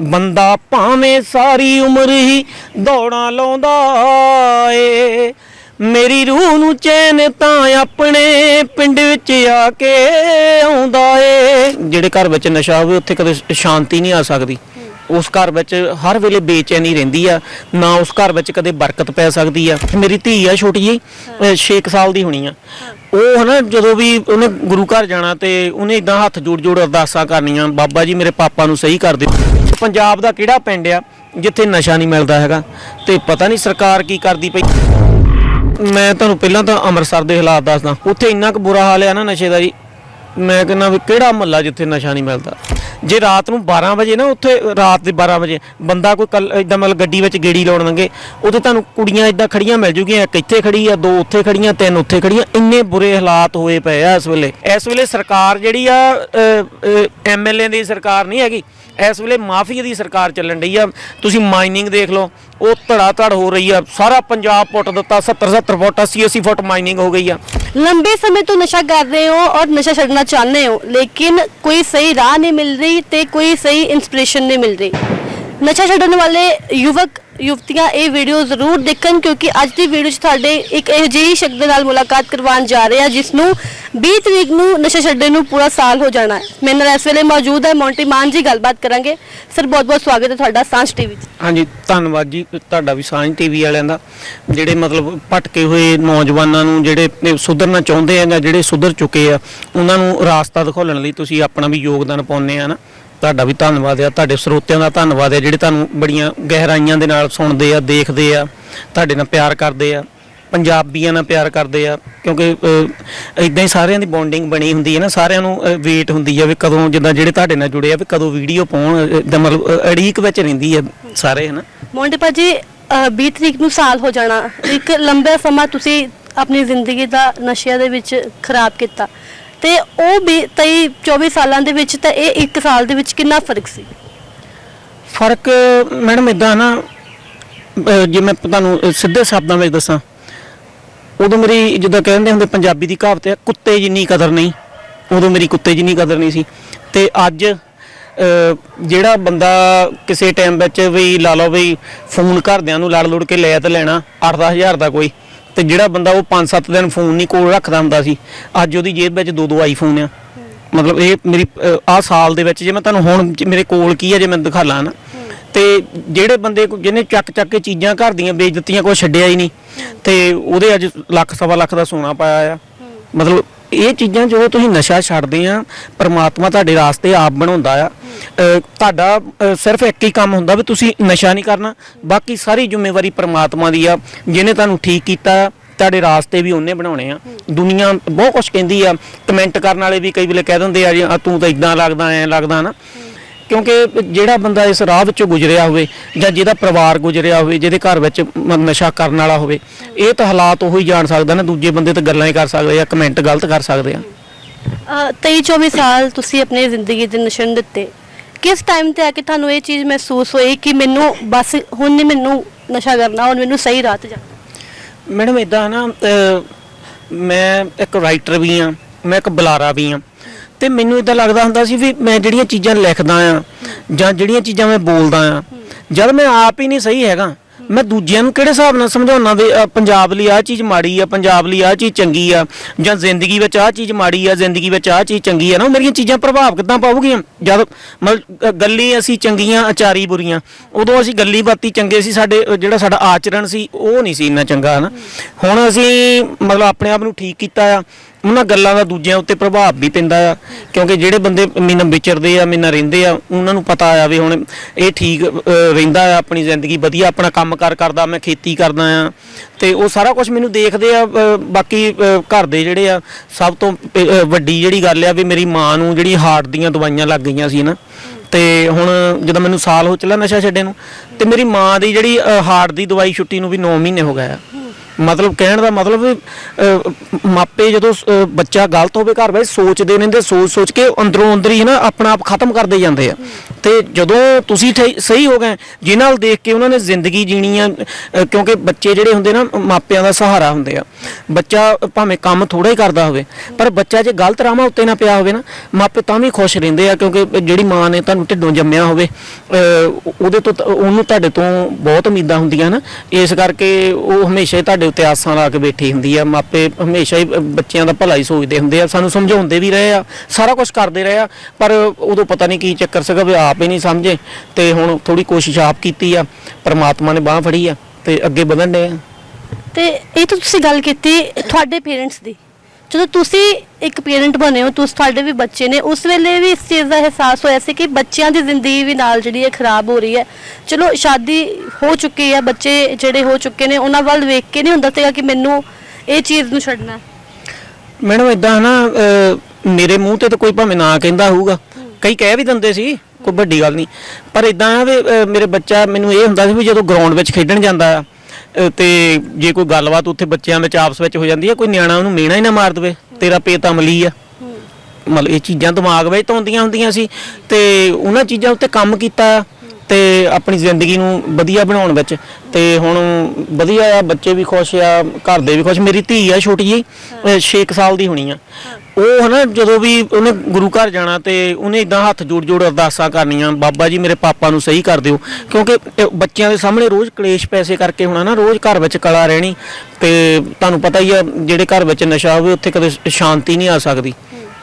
ਬੰਦਾ ਭਾਵੇਂ ਸਾਰੀ ਉਮਰ ਹੀ ਦੌੜਾਂ ਲਾਉਂਦਾ ਏ। ਮੇਰੀ ਰੂਹ ਨੂੰ ਚੈਨ ਤਾਂ ਆਪਣੇ ਪਿੰਡ ਵਿੱਚ ਆ ਕੇ ਆਉਂਦਾ ਏ। ਜਿਹੜੇ ਘਰ ਵਿੱਚ ਨਸ਼ਾ ਹੋਵੇ, ਉੱਥੇ ਕਦੇ ਸ਼ਾਂਤੀ ਨਹੀਂ ਆ ਸਕਦੀ। ਉਸ ਘਰ ਵਿੱਚ ਹਰ ਵੇਲੇ ਬੇਚੈਨੀ ਰਹਿੰਦੀ ਆ। ਨਾ ਉਸ ਘਰ ਵਿੱਚ ਕਦੇ ਬਰਕਤ ਪੈ ਸਕਦੀ ਆ। ਮੇਰੀ ਧੀ ਆ ਛੋਟੀ ਜੀ 6 ਸਾਲ ਦੀ ਹੋਣੀ ਆ। ਉਹ ਹਨਾ, ਜਦੋਂ ਵੀ ਉਹਨੇ ਗੁਰੂ ਘਰ ਜਾਣਾ ਤੇ ਉਹਨੇ ਇਦਾਂ ਹੱਥ ਜੋੜ ਜੋੜ ਅਰਦਾਸਾਂ ਕਰਨੀਆਂ, ਬਾਬਾ ਜੀ ਮੇਰੇ ਪਾਪਾ ਨੂੰ ਸਹੀ ਕਰ ਦਿਓ। ਪੰਜਾਬ ਦਾ ਕਿਹੜਾ ਪਿੰਡ ਆ ਜਿੱਥੇ ਨਸ਼ਾ ਨਹੀਂ ਮਿਲਦਾ ਹੈਗਾ? ਤੇ ਪਤਾ ਨਹੀਂ ਸਰਕਾਰ ਕੀ ਕਰਦੀ ਪਈ। ਮੈਂ ਤੁਹਾਨੂੰ ਪਹਿਲਾਂ ਤਾਂ ਅੰਮ੍ਰਿਤਸਰ ਦੇ ਹਾਲਾਤ ਦੱਸਦਾ। ਉੱਥੇ ਇੰਨਾ ਕੁ ਬੁਰਾ ਹਾਲ ਆ ਨਾ ਨਸ਼ੇ ਦਾ ਜੀ। ਮੈਂ ਕਹਿੰਦਾ ਵੀ ਕਿਹੜਾ ਮਹੱਲਾ ਜਿੱਥੇ ਨਸ਼ਾ ਨਹੀਂ ਮਿਲਦਾ? ਜੇ ਰਾਤ ਨੂੰ 12 ਵਜੇ ਨਾ ਉੱਥੇ, ਰਾਤ ਦੇ 12 ਵਜੇ, ਬੰਦਾ ਕੋਈ ਕੱਲ ਇਦਾਂ ਮਤਲਬ ਗੱਡੀ ਵਿੱਚ ਗੇੜੀ ਲਾਉਣ ਲੰਗੇ ਉਹਦੇ ਤੁਹਾਨੂੰ ਕੁੜੀਆਂ ਇਦਾਂ ਖੜੀਆਂ ਮਿਲ ਜੂਗੀਆਂ, ਇੱਕ ਇੱਥੇ ਖੜੀ ਆ, ਦੋ ਉੱਥੇ ਖੜੀਆਂ, ਤਿੰਨ ਉੱਥੇ ਖੜੀਆਂ, ਇੰਨੇ ਬੁਰੇ ਹਾਲਾਤ ਹੋਏ ਪਏ ਆ ਇਸ ਵੇਲੇ। ਇਸ ਵੇਲੇ ਸਰਕਾਰ ਜਿਹੜੀ ਆ ਐਮਐਲਏ ਦੀ ਸਰਕਾਰ ਨਹੀਂ ਹੈਗੀ, ਇਸ ਵੇਲੇ ਮਾਫੀਆ ਦੀ ਸਰਕਾਰ ਚੱਲਣ ਰਹੀ ਆ। ਤੁਸੀਂ ਮਾਈਨਿੰਗ ਦੇਖ ਲਓ ਉਹ ਧੜਾ ਧੜ ਹੋ ਰਹੀ ਆ। ਸਾਰਾ ਪੰਜਾਬ ਪੁੱਟ ਦਿੱਤਾ 70 70 ਫੁੱਟ 80 80 ਫੁੱਟ ਮਾਈਨਿੰਗ ਹੋ ਗਈ ਆ। ਲੰਬੇ ਸਮੇਂ ਤੋਂ ਨਸ਼ਾ ਕਰ ਰਹੇ ਹੋ ਔਰ ਨਸ਼ਾ ਛੱਡਣਾ ਚਾਹੁੰਦੇ ਹੋ, ਲੇਕਿਨ ਕੋਈ ਸਹੀ ਰਾਹ ਨਹੀਂ ਮਿਲ ਰਹੀ ਤੇ ਕੋਈ ਸਹੀ ਇਨਸਪੀਰੇਸ਼ਨ ਨਹੀਂ ਮਿਲ ਰਹੀ। ਨਸ਼ਾ ਛੱਡਣ ਵਾਲੇ ਯੁਵਕ ਯੁਵਤੀਆਂ ਇਹ ਵੀਡੀਓ ਜ਼ਰੂਰ ਦੇਖਣ ਕਿਉਂਕਿ ਅੱਜ ਦੀ ਵੀਡੀਓ 'ਚ ਤੁਹਾਡੇ ਇੱਕ ਇਹੋ ਜਿਹੀ ਸ਼ਖਸ ਦੇ ਨਾਲ ਮੁਲਾਕਾਤ ਕਰਵਾਉਣ ਜਾ ਰਹੇ ਹਾਂ, ਜਿਸ ਨੂੰ 20 ਤਰੀਕ ਨੂੰ ਨਸ਼ਾ ਛੱਡਣ ਨੂੰ ਪੂਰਾ ਸਾਲ ਹੋ ਜਾਣਾ ਹੈ। ਮੇਰੇ ਨਾਲ ਇਸ ਵੇਲੇ ਮੌਜੂਦ ਹੈ ਮੌਂਟੀ ਮਾਨ ਜੀ, ਗੱਲਬਾਤ ਕਰਾਂਗੇ। ਸਰ ਬਹੁਤ ਬਹੁਤ ਸਵਾਗਤ ਹੈ ਤੁਹਾਡਾ ਸਾਂਝ ਟੀਵੀ 'ਚ। ਹਾਂਜੀ, ਧੰਨਵਾਦ ਜੀ, ਤੁਹਾਡਾ ਵੀ ਸਾਂਝ ਟੀਵੀ ਵਾਲਿਆਂ ਦਾ। ਜਿਹੜੇ ਮਤਲਬ ਭਟਕੇ ਹੋਏ ਨੌਜਵਾਨਾਂ ਨੂੰ, ਜਿਹੜੇ ਸੁਧਰਨਾ ਚਾਹੁੰਦੇ ਆ ਜਾਂ ਜਿਹੜੇ ਸੁਧਰ ਚੁੱਕੇ ਆ, ਉਹਨਾਂ ਨੂੰ ਰਾਸਤਾ ਦਿਖਾਉਣ ਲਈ ਤੁਸੀਂ ਆਪਣਾ ਵੀ ਯੋਗਦਾਨ ਪਾਉਂਦੇ ਆ ਨਾ। ਤੁਹਾਡਾ ਵੀ ਧੰਨਵਾਦ ਆ। ਤੁਹਾਡੇ ਸਰੋਤਿਆਂ ਦਾ ਧੰਨਵਾਦ ਆ, ਜਿਹੜੇ ਤੁਹਾਨੂੰ ਬੜੀਆਂ ਗਹਿਰਾਈਆਂ ਦੇ ਨਾਲ ਸੁਣਦੇ ਆ, ਦੇਖਦੇ ਆ, ਤੁਹਾਡੇ ਨਾਲ ਪਿਆਰ ਕਰਦੇ ਆ, ਪੰਜਾਬੀਆਂ ਨਾਲ ਪਿਆਰ ਕਰਦੇ ਆ, ਕਿਉਂਕਿ ਇਦਾਂ ਹੀ ਸਾਰਿਆਂ ਦੀ ਬੌਂਡਿੰਗ ਬਣੀ ਹੁੰਦੀ ਹੈ ਨਾ, ਸਾਰਿਆਂ ਨੂੰ ਵੇਟ ਹੁੰਦੀ ਆ ਵੀ ਕਦੋਂ ਜਿੱਦਾਂ ਜਿਹੜੇ ਤੁਹਾਡੇ ਨਾਲ ਜੁੜੇ ਆ, ਵੀ ਕਦੋਂ ਵੀਡੀਓ ਪਾਉਣ ਇਦਾਂ ਮਤਲਬ ਅੜੀਕ ਵਿੱਚ ਰਹਿੰਦੀ ਆ ਸਾਰੇ, ਹਨਾ? ਮੋਂਟੇ ਭਾਜੀ 20 ਤਰੀਕ ਨੂੰ ਸਾਲ ਹੋ ਜਾਣਾ। ਇੱਕ ਲੰਬਾ ਸਮਾਂ ਤੁਸੀਂ ਆਪਣੀ ਜ਼ਿੰਦਗੀ ਦਾ ਨਸ਼ਿਆਂ ਦੇ ਵਿੱਚ ਖਰਾਬ ਕੀਤਾ। ਤੇ ਉਹ ਵੀ 23 24 ਸਾਲਾਂ ਦੇ ਵਿੱਚ ਤਾਂ ਇਹ 1 ਸਾਲ ਦੇ ਵਿੱਚ ਕਿੰਨਾ ਫ਼ਰਕ ਸੀ? ਫ਼ਰਕ, ਮੈਡਮ ਇਦਾਂ ਨਾ, ਅਹ, ਜੇ ਮੈਂ ਤੁਹਾਨੂੰ ਸਿੱਧੇ ਸ਼ਬਦਾਂ ਵਿੱਚ ਦੱਸਾਂ, ਉਦੋਂ ਮੇਰੀ ਜਿੱਦਾਂ ਕਹਿੰਦੇ ਹੁੰਦੇ ਪੰਜਾਬੀ ਦੀ ਕਹਾਵਤ ਹੈ, ਕੁੱਤੇ ਜਿੰਨੀ ਕਦਰ ਨਹੀਂ, ਉਦੋਂ ਮੇਰੀ ਕੁੱਤੇ ਜਿੰਨੀ ਕਦਰ ਨਹੀਂ ਸੀ। ਤੇ ਅੱਜ, ਅਹ, ਜਿਹੜਾ ਬੰਦਾ ਕਿਸੇ ਟਾਈਮ ਵਿੱਚ ਵੀ ਲਾ ਲਓ ਵੀ ਫੋਨ ਘਰਦਿਆਂ ਨੂੰ ਲੜ ਲੁੜ ਕੇ ਲੈ ਤਾਂ ਲੈਣਾ 8-10000 ਦਾ ਕੋਈ ਤੇ ਜਿਹੜਾ ਬੰਦਾ ਉਹ 5-7 ਦਿਨ ਫੋਨ ਨਹੀਂ ਕੋਲ ਰੱਖਦਾ ਹੁੰਦਾ ਸੀ, ਅੱਜ ਉਹਦੀ ਜੇਬ ਵਿੱਚ ਦੋ ਦੋ ਆਈਫੋਨ ਆ। ਮਤਲਬ ਇਹ ਮੇਰੀ ਆਹ ਸਾਲ ਦੇ ਵਿੱਚ ਜੇ ਮੈਂ ਤੁਹਾਨੂੰ ਹੁਣ ਮੇਰੇ ਕੋਲ ਕੀ ਹੈ ਜੇ ਮੈਂ ਦਿਖਾ ਲਾਂ ਨਾ। ਤੇ ਜਿਹੜੇ ਬੰਦੇ ਜਿਹਨੇ ਚੱਕ ਚੱਕ ਕੇ ਚੀਜ਼ਾਂ ਘਰ ਦੀਆਂ ਵੇਚ ਦਿੱਤੀਆਂ, ਕੋਈ ਛੱਡਿਆ ਹੀ ਨਹੀਂ। ਤੇ ਉਹਦੇ ਅੱਜ ਲੱਖ, ਸਵਾ ਲੱਖ ਦਾ ਸੋਨਾ ਪਾਇਆ ਆ। ਮਤਲਬ ਇਹ ਚੀਜ਼ਾਂ ਜਦੋਂ ਤੁਸੀਂ ਨਸ਼ਾ ਛੱਡਦੇ ਆ ਪਰਮਾਤਮਾ ਤੁਹਾਡੇ ਰਾਸਤੇ ਆਪ ਬਣਾਉਂਦਾ ਆ। ਤੁਹਾਡਾ ਸਿਰਫ ਇੱਕ ਹੀ ਕੰਮ ਹੁੰਦਾ ਵੀ ਤੁਸੀਂ ਨਸ਼ਾ ਨਹੀਂ ਕਰਨਾ ਬਾਕੀ ਸਾਰੀ ਜ਼ਿੰਮੇਵਾਰੀ ਪਰਮਾਤਮਾ ਦੀ ਆ ਜਿਹਨੇ ਤੁਹਾਨੂੰ ਠੀਕ ਕੀਤਾ ਆ, ਤੁਹਾਡੇ ਰਾਸਤੇ ਵੀ ਉਹਨੇ ਬਣਾਉਣੇ ਆ। ਦੁਨੀਆ ਬਹੁਤ ਕੁਝ ਕਹਿੰਦੀ ਆ ਕਮੈਂਟ ਕਰਨ ਵਾਲੇ ਵੀ ਕਈ ਵੇਲੇ ਕਹਿ ਦਿੰਦੇ ਆ ਜੀ ਤੂੰ ਤਾਂ ਇਦਾਂ ਲੱਗਦਾ ਐ ਲੱਗਦਾ ਨਾ। ਕਿਉਂਕਿ ਜਿਹੜਾ ਬੰਦਾ ਇਸ ਰਾਹ ਵਿੱਚੋਂ ਗੁਜ਼ਰਿਆ ਹੋਵੇ ਜਾਂ ਜਿਹਦਾ ਪਰਿਵਾਰ ਗੁਜ਼ਰਿਆ ਹੋਵੇ ਜਿਹਦੇ ਘਰ ਵਿੱਚ ਮ- ਨਸ਼ਾ ਕਰਨ ਵਾਲਾ ਹੋਵੇ ਇਹ ਤਾਂ ਹਾਲਾਤ ਉਹੀ ਜਾਣ ਸਕਦਾ ਨਾ ਦੂਜੇ ਬੰਦੇ ਤਾਂ ਗੱਲਾਂ ਹੀ ਕਰ ਸਕਦੇ ਆ ਕਮੈਂਟ ਗਲਤ ਕਰ ਸਕਦੇ ਆ। ਅਹ 23 24 ਸਾਲ ਤੁਸੀਂ ਆਪਣੀ ਜ਼ਿੰਦਗੀ ਦੇ ਨਿਸ਼ਨ ਦਿੱਤੇ। ਕਿਸ ਟਾਈਮ ਤੇ ਆ ਕੇ ਤੁਹਾਨੂੰ ਇਹ ਚੀਜ਼ ਮਹਿਸੂਸ ਹੋਈ ਕਿ ਮੈਨੂੰ ਬਸ ਹੁਣ ਨਹੀਂ ਮੈਨੂੰ ਨਸ਼ਾ ਕਰਨਾ ਹੁਣ ਮੈਨੂੰ ਸਹੀ ਰਾਹ ਤੇ ਜਾਣਾ? ਮੈਡਮ ਇਦਾਂ ਨਾ ਅਹ, ਮੈਂ ਇੱਕ ਰਾਈਟਰ ਵੀ ਆ ਮੈਂ ਇੱਕ ਬੁਲਾਰਾ ਵੀ ਆ ਤੇ ਮੈਨੂੰ ਇਦਾਂ ਲੱਗਦਾ ਹੁੰਦਾ ਸੀ ਵੀ ਮੈਂ ਜਿਹੜੀਆਂ ਚੀਜ਼ਾਂ ਲਿਖਦਾ ਆ ਜਾਂ ਜਿਹੜੀਆਂ ਚੀਜ਼ਾਂ ਮੈਂ ਬੋਲਦਾ ਆ ਜਦ ਮੈਂ ਆਪ ਹੀ ਨਹੀਂ ਸਹੀ ਹੈਗਾ ਮੈਂ ਦੂਜਿਆਂ ਨੂੰ ਕਿਹੜੇ ਹਿਸਾਬ ਨਾਲ ਸਮਝਾਉਣਾ ਵੀ ਅਹ, ਪੰਜਾਬ ਲਈ ਆਹ ਚੀਜ਼ ਮਾੜੀ ਆ ਪੰਜਾਬ ਲਈ ਆਹ ਚੀਜ਼ ਚੰਗੀ ਆ ਜਾਂ ਜ਼ਿੰਦਗੀ ਵਿੱਚ ਆਹ ਚੀਜ਼ ਮਾੜੀ ਆ ਜ਼ਿੰਦਗੀ ਵਿੱਚ ਆਹ ਚੀਜ਼ ਚੰਗੀ ਆ ਨਾ ਉਹ ਮੇਰੀਆਂ ਚੀਜ਼ਾਂ ਪ੍ਰਭਾਵ ਕਿੱਦਾਂ ਪਾਉਗੀਆਂ? ਜਦ ਮਤਲਬ ਅਹ, ਗੱਲੀ ਅਸੀਂ ਚੰਗੀਆਂ ਆਚਾਰੀ ਬੁਰੀਆਂ ਉਦੋਂ ਅਸੀਂ ਗੱਲੀ ਬਾਤੀ ਚੰਗੇ ਸੀ ਸਾਡੇ ਅਹ, ਜਿਹੜਾ ਸਾਡਾ ਆਚਰਣ ਸੀ ਉਹ ਨਹੀਂ ਸੀ ਇੰਨਾ ਚੰਗਾ ਹਨਾ? ਹੁਣ ਅਸੀਂ ਮਤਲਬ ਆਪਣੇ ਆਪ ਨੂੰ ਠੀਕ ਕੀਤਾ ਆ ਉਹਨਾਂ ਗੱਲਾਂ ਦਾ ਦੂਜਿਆਂ ਉੱਤੇ ਪ੍ਰਭਾਵ ਵੀ ਪੈਂਦਾ ਆ। ਕਿਉਂਕਿ ਜਿਹੜੇ ਬੰਦੇ ਮੇਰੇ ਵਿਚਰਦੇ ਆ ਮੇਰੇ ਰਹਿੰਦੇ ਆ, ਉਹਨਾਂ ਨੂੰ ਪਤਾ ਆ ਵੀ ਹੁਣ ਇਹ ਠੀਕ ਰਹਿੰਦਾ ਆ, ਆਪਣੀ ਜ਼ਿੰਦਗੀ ਵਧੀਆ, ਆਪਣਾ ਕੰਮ ਕਾਰ ਕਰਦਾ, ਮੈਂ ਖੇਤੀ ਕਰਦਾ ਆ। ਤੇ ਉਹ ਸਾਰਾ ਕੁਝ ਮੈਨੂੰ ਦੇਖਦੇ ਆ ਬਾਕੀ ਘਰ ਦੇ ਜਿਹੜੇ ਆ, ਸਭ ਤੋਂ ਵੱਡੀ ਜਿਹੜੀ ਗੱਲ ਆ ਵੀ ਮੇਰੀ ਮਾਂ ਨੂੰ ਜਿਹੜੀ ਹਾਰਟ ਦੀਆਂ ਦਵਾਈਆਂ ਲੱਗ ਗਈਆਂ ਸੀ ਨਾ। ਤੇ ਹੁਣ ਜਦੋਂ ਮੈਨੂੰ ਸਾਲ ਹੋ ਚੱਲਾ ਨਸ਼ਾ ਛੱਡੇ ਨੂੰ, ਤੇ ਮੇਰੀ ਮਾਂ ਦੀ ਜਿਹੜੀ ਹਾਰਟ ਦੀ ਦਵਾਈ ਛੁੱਟੀ ਨੂੰ ਵੀ 9 ਮਹੀਨੇ ਹੋ ਗਏ ਆ। ਮਤਲਬ ਕਹਿਣ ਦਾ ਮਤਲਬ ਅਹ, ਮਾਪੇ ਜਦੋਂ ਅਹ, ਬੱਚਾ ਗਲਤ ਹੋਵੇ ਘਰ ਵਿੱਚ ਸੋਚਦੇ ਰਹਿੰਦੇ ਸੋਚ ਸੋਚ ਕੇ ਅੰਦਰੋਂ ਅੰਦਰ ਹੀ ਨਾ ਆਪਣਾ ਆਪ ਖਤਮ ਕਰਦੇ ਜਾਂਦੇ ਆ। ਤੇ ਜਦੋਂ ਤੁਸੀਂ ਠੇ- ਸਹੀ ਹੋ ਗਏ ਜਿਨ੍ਹਾਂ ਨਾਲ ਦੇਖ ਕੇ ਉਹਨਾਂ ਨੇ ਜ਼ਿੰਦਗੀ ਜੀਣੀ ਆ ਅ, ਕਿਉਂਕਿ ਬੱਚੇ ਜਿਹੜੇ ਹੁੰਦੇ ਨਾ ਮਾਪਿਆਂ ਦਾ ਸਹਾਰਾ ਹੁੰਦੇ ਆ। ਬੱਚਾ ਭਾਵੇਂ ਕੰਮ ਥੋੜਾ ਹੀ ਕਰਦਾ ਹੋਵੇ ਪਰ ਬੱਚਾ ਜੇ ਗਲਤ ਰਾਹਾਂ ਉੱਤੇ ਨਾ ਪਿਆ ਹੋਵੇ ਨਾ ਮਾਪੇ ਤਾਂ ਵੀ ਖੁਸ਼ ਰਹਿੰਦੇ ਆ ਕਿਉਂਕਿ ਜਿਹੜੀ ਮਾਂ ਨੇ ਤੁਹਾਨੂੰ ਢਿੱਡੋਂ ਜੰਮਿਆ ਹੋਵੇ ਅ, ਉਹਦੇ ਤੋਂ ਤਾਂ- ਉਹਨੂੰ ਤੁਹਾਡੇ ਤੋਂ ਬਹੁਤ ਉਮੀਦਾਂ ਹੁੰਦੀਆਂ ਨਾ। ਇਸ ਕਰਕੇ ਉਹ ਹਮੇਸ਼ਾ ਹੀ ਤੁਹਾਡੇ ਉੱਤੇ ਆਸਾਂ ਲਾ ਕੇ ਬੈਠੀ ਹੁੰਦੀ ਆ। ਮਾਪੇ ਹਮੇਸ਼ਾ ਹੀ ਅ, ਬੱਚਿਆਂ ਦਾ ਭਲਾ ਹੀ ਸੋਚਦੇ ਹੁੰਦੇ ਆ ਸਾਨੂੰ ਸਮਝਾਉਂਦੇ ਵੀ ਰਹੇ ਆ ਸਾਰਾ ਕੁਝ ਕਰਦੇ ਰਹੇ ਆ ਪਰ ਉਦੋਂ ਪਤਾ ਨਹੀਂ ਕੀ ਚੱਕਰ ਸੀਗਾ ਵੀ ਆ ਆਪ ਹੀ ਨਹੀਂ ਸਮਝੇ ਤੇ ਹੁਣ ਥੋੜੀ ਕੋਸ਼ਿਸ਼ ਆਪ ਕੀਤੀ ਆ ਪਰਮਾਤਮਾ ਨੇ ਬਾਹ ਫੜੀ ਆ ਤੇ ਅੱਗੇ ਵਧਣ ਦੇ ਆ। ਤੇ ਇਹ ਤਾਂ ਤੁਸੀਂ ਗੱਲ ਕੀਤੀ ਤੁਹਾਡੇ ਪੇਰੈਂਟਸ ਦੀ। ਜਦੋਂ ਤੁਸੀਂ ਇੱਕ ਪੇਰੈਂਟ ਬਣੇ ਹੋ ਤੁਸੀਂ ਤੁਹਾਡੇ ਵੀ ਬੱਚੇ ਨੇ ਉਸ ਵੇਲੇ ਵੀ ਇਸ ਚੀਜ਼ ਦਾ ਅਹਿਸਾਸ ਹੋਇਆ ਸੀ ਕਿ ਬੱਚਿਆਂ ਦੀ ਜ਼ਿੰਦਗੀ ਵੀ ਨਾਲ ਜਿਹੜੀ ਹੈ ਖਰਾਬ ਹੋ ਰਹੀ ਹੈ। ਚਲੋ ਸ਼ਾਦੀ ਹੋ ਚੁੱਕੀ ਹੈ ਬੱਚੇ ਜਿਹੜੇ ਹੋ ਚੁੱਕੇ ਨੇ ਉਹਨਾਂ ਵੱਲ ਵੇਖ ਕੇ ਨਹੀਂ ਹੁੰਦਾ ਸੀਗਾ ਕਿ ਮੈਨੂੰ ਇਹ ਚੀਜ਼ ਨੂੰ ਛੱਡਣਾ। ਹੈ। ਮੈਡਮ ਇਦਾਂ ਨਾ ਅਹ, ਮੇਰੇ ਮੂੰਹ ਤੇ ਤਾਂ ਕੋਈ ਭਾਵੇਂ ਨਾ ਕਹਿੰਦਾ ਹੋਊਗਾ। ਕਈ ਕਹਿ ਵੀ ਦਿੰਦੇ ਸੀ ਕੋਈ ਵੱਡੀ ਗੱਲ ਨਹੀਂ। ਪਰ ਇਦਾਂ ਆ ਵੀ ਅਹ, ਮੇਰੇ ਬੱਚਾ ਮੈਨੂੰ ਇਹ ਹੁੰਦਾ ਸੀ ਵੀ ਜਦੋਂ ਗਰਾਊਂਡ ਵਿੱਚ ਖੇਡਣ ਜਾਂਦਾ ਆ ਅਹ, ਤੇ ਜੇ ਕੋਈ ਗੱਲਬਾਤ ਉੱਥੇ ਬੱਚਿਆਂ ਵਿੱਚ ਆਪਸ ਵਿੱਚ ਹੋ ਜਾਂਦੀ ਆ ਕੋਈ ਨਿਆਣਾ ਉਹਨੂੰ ਮੇਣਾ ਹੀ ਨਾ ਮਾਰ ਦੇਵੇ ਤੇਰਾ ਪੇਤ ਅਮਲੀ ਆ। ਮਤਲਬ ਇਹ ਚੀਜ਼ਾਂ ਦਿਮਾਗ ਵਿੱਚ ਤਾਂ ਆਉਂਦੀਆਂ ਹੁੰਦੀਆਂ ਸੀ ਤੇ ਉਹਨਾਂ ਚੀਜ਼ਾਂ ਉੱਤੇ ਕੰਮ ਕੀਤਾ। ਤੇ ਆਪਣੀ ਜ਼ਿੰਦਗੀ ਨੂੰ ਵਧੀਆ ਬਣਾਉਣ ਵਿੱਚ ਤੇ ਹੁਣ ਵਧੀਆ ਆ, ਬੱਚੇ ਵੀ ਖੁਸ਼ ਆ, ਘਰ ਦੇ ਵੀ ਖੁਸ਼। ਮੇਰੀ ਧੀ ਆ ਛੋਟੀ ਜੀ 6 ਸਾਲ ਦੀ ਹੋਣੀ ਆ। ਉਹ ਹਨਾ ਜਦੋਂ ਵੀ ਉਹਨੇ ਗੁਰੂ ਘਰ ਜਾਣਾ ਤੇ ਉਹਨੇ ਇਦਾਂ ਹੱਥ ਜੋੜ ਜੋੜ ਅਰਦਾਸਾਂ ਕਰਨੀਆਂ, ਬਾਬਾ ਜੀ ਮੇਰੇ ਪਾਪਾ ਨੂੰ ਸਹੀ ਕਰ ਦਿਓ। ਕਿਉਂਕਿ ਬੱਚਿਆਂ ਦੇ ਸਾਹਮਣੇ ਰੋਜ਼ ਕਲੇਸ਼ ਪੈਸੇ ਕਰਕੇ ਹੋਣਾ ਨਾ, ਰੋਜ਼ ਘਰ ਵਿੱਚ ਕਲਾ ਰਹਿਣੀ। ਤੇ ਤੁਹਾਨੂੰ ਪਤਾ ਹੀ ਆ, ਜਿਹੜੇ ਘਰ ਵਿੱਚ ਨਸ਼ਾ ਹੋਵੇ, ਉੱਥੇ ਕਦੇ ਸ਼ਾਂਤੀ ਨਹੀਂ ਆ ਸਕਦੀ।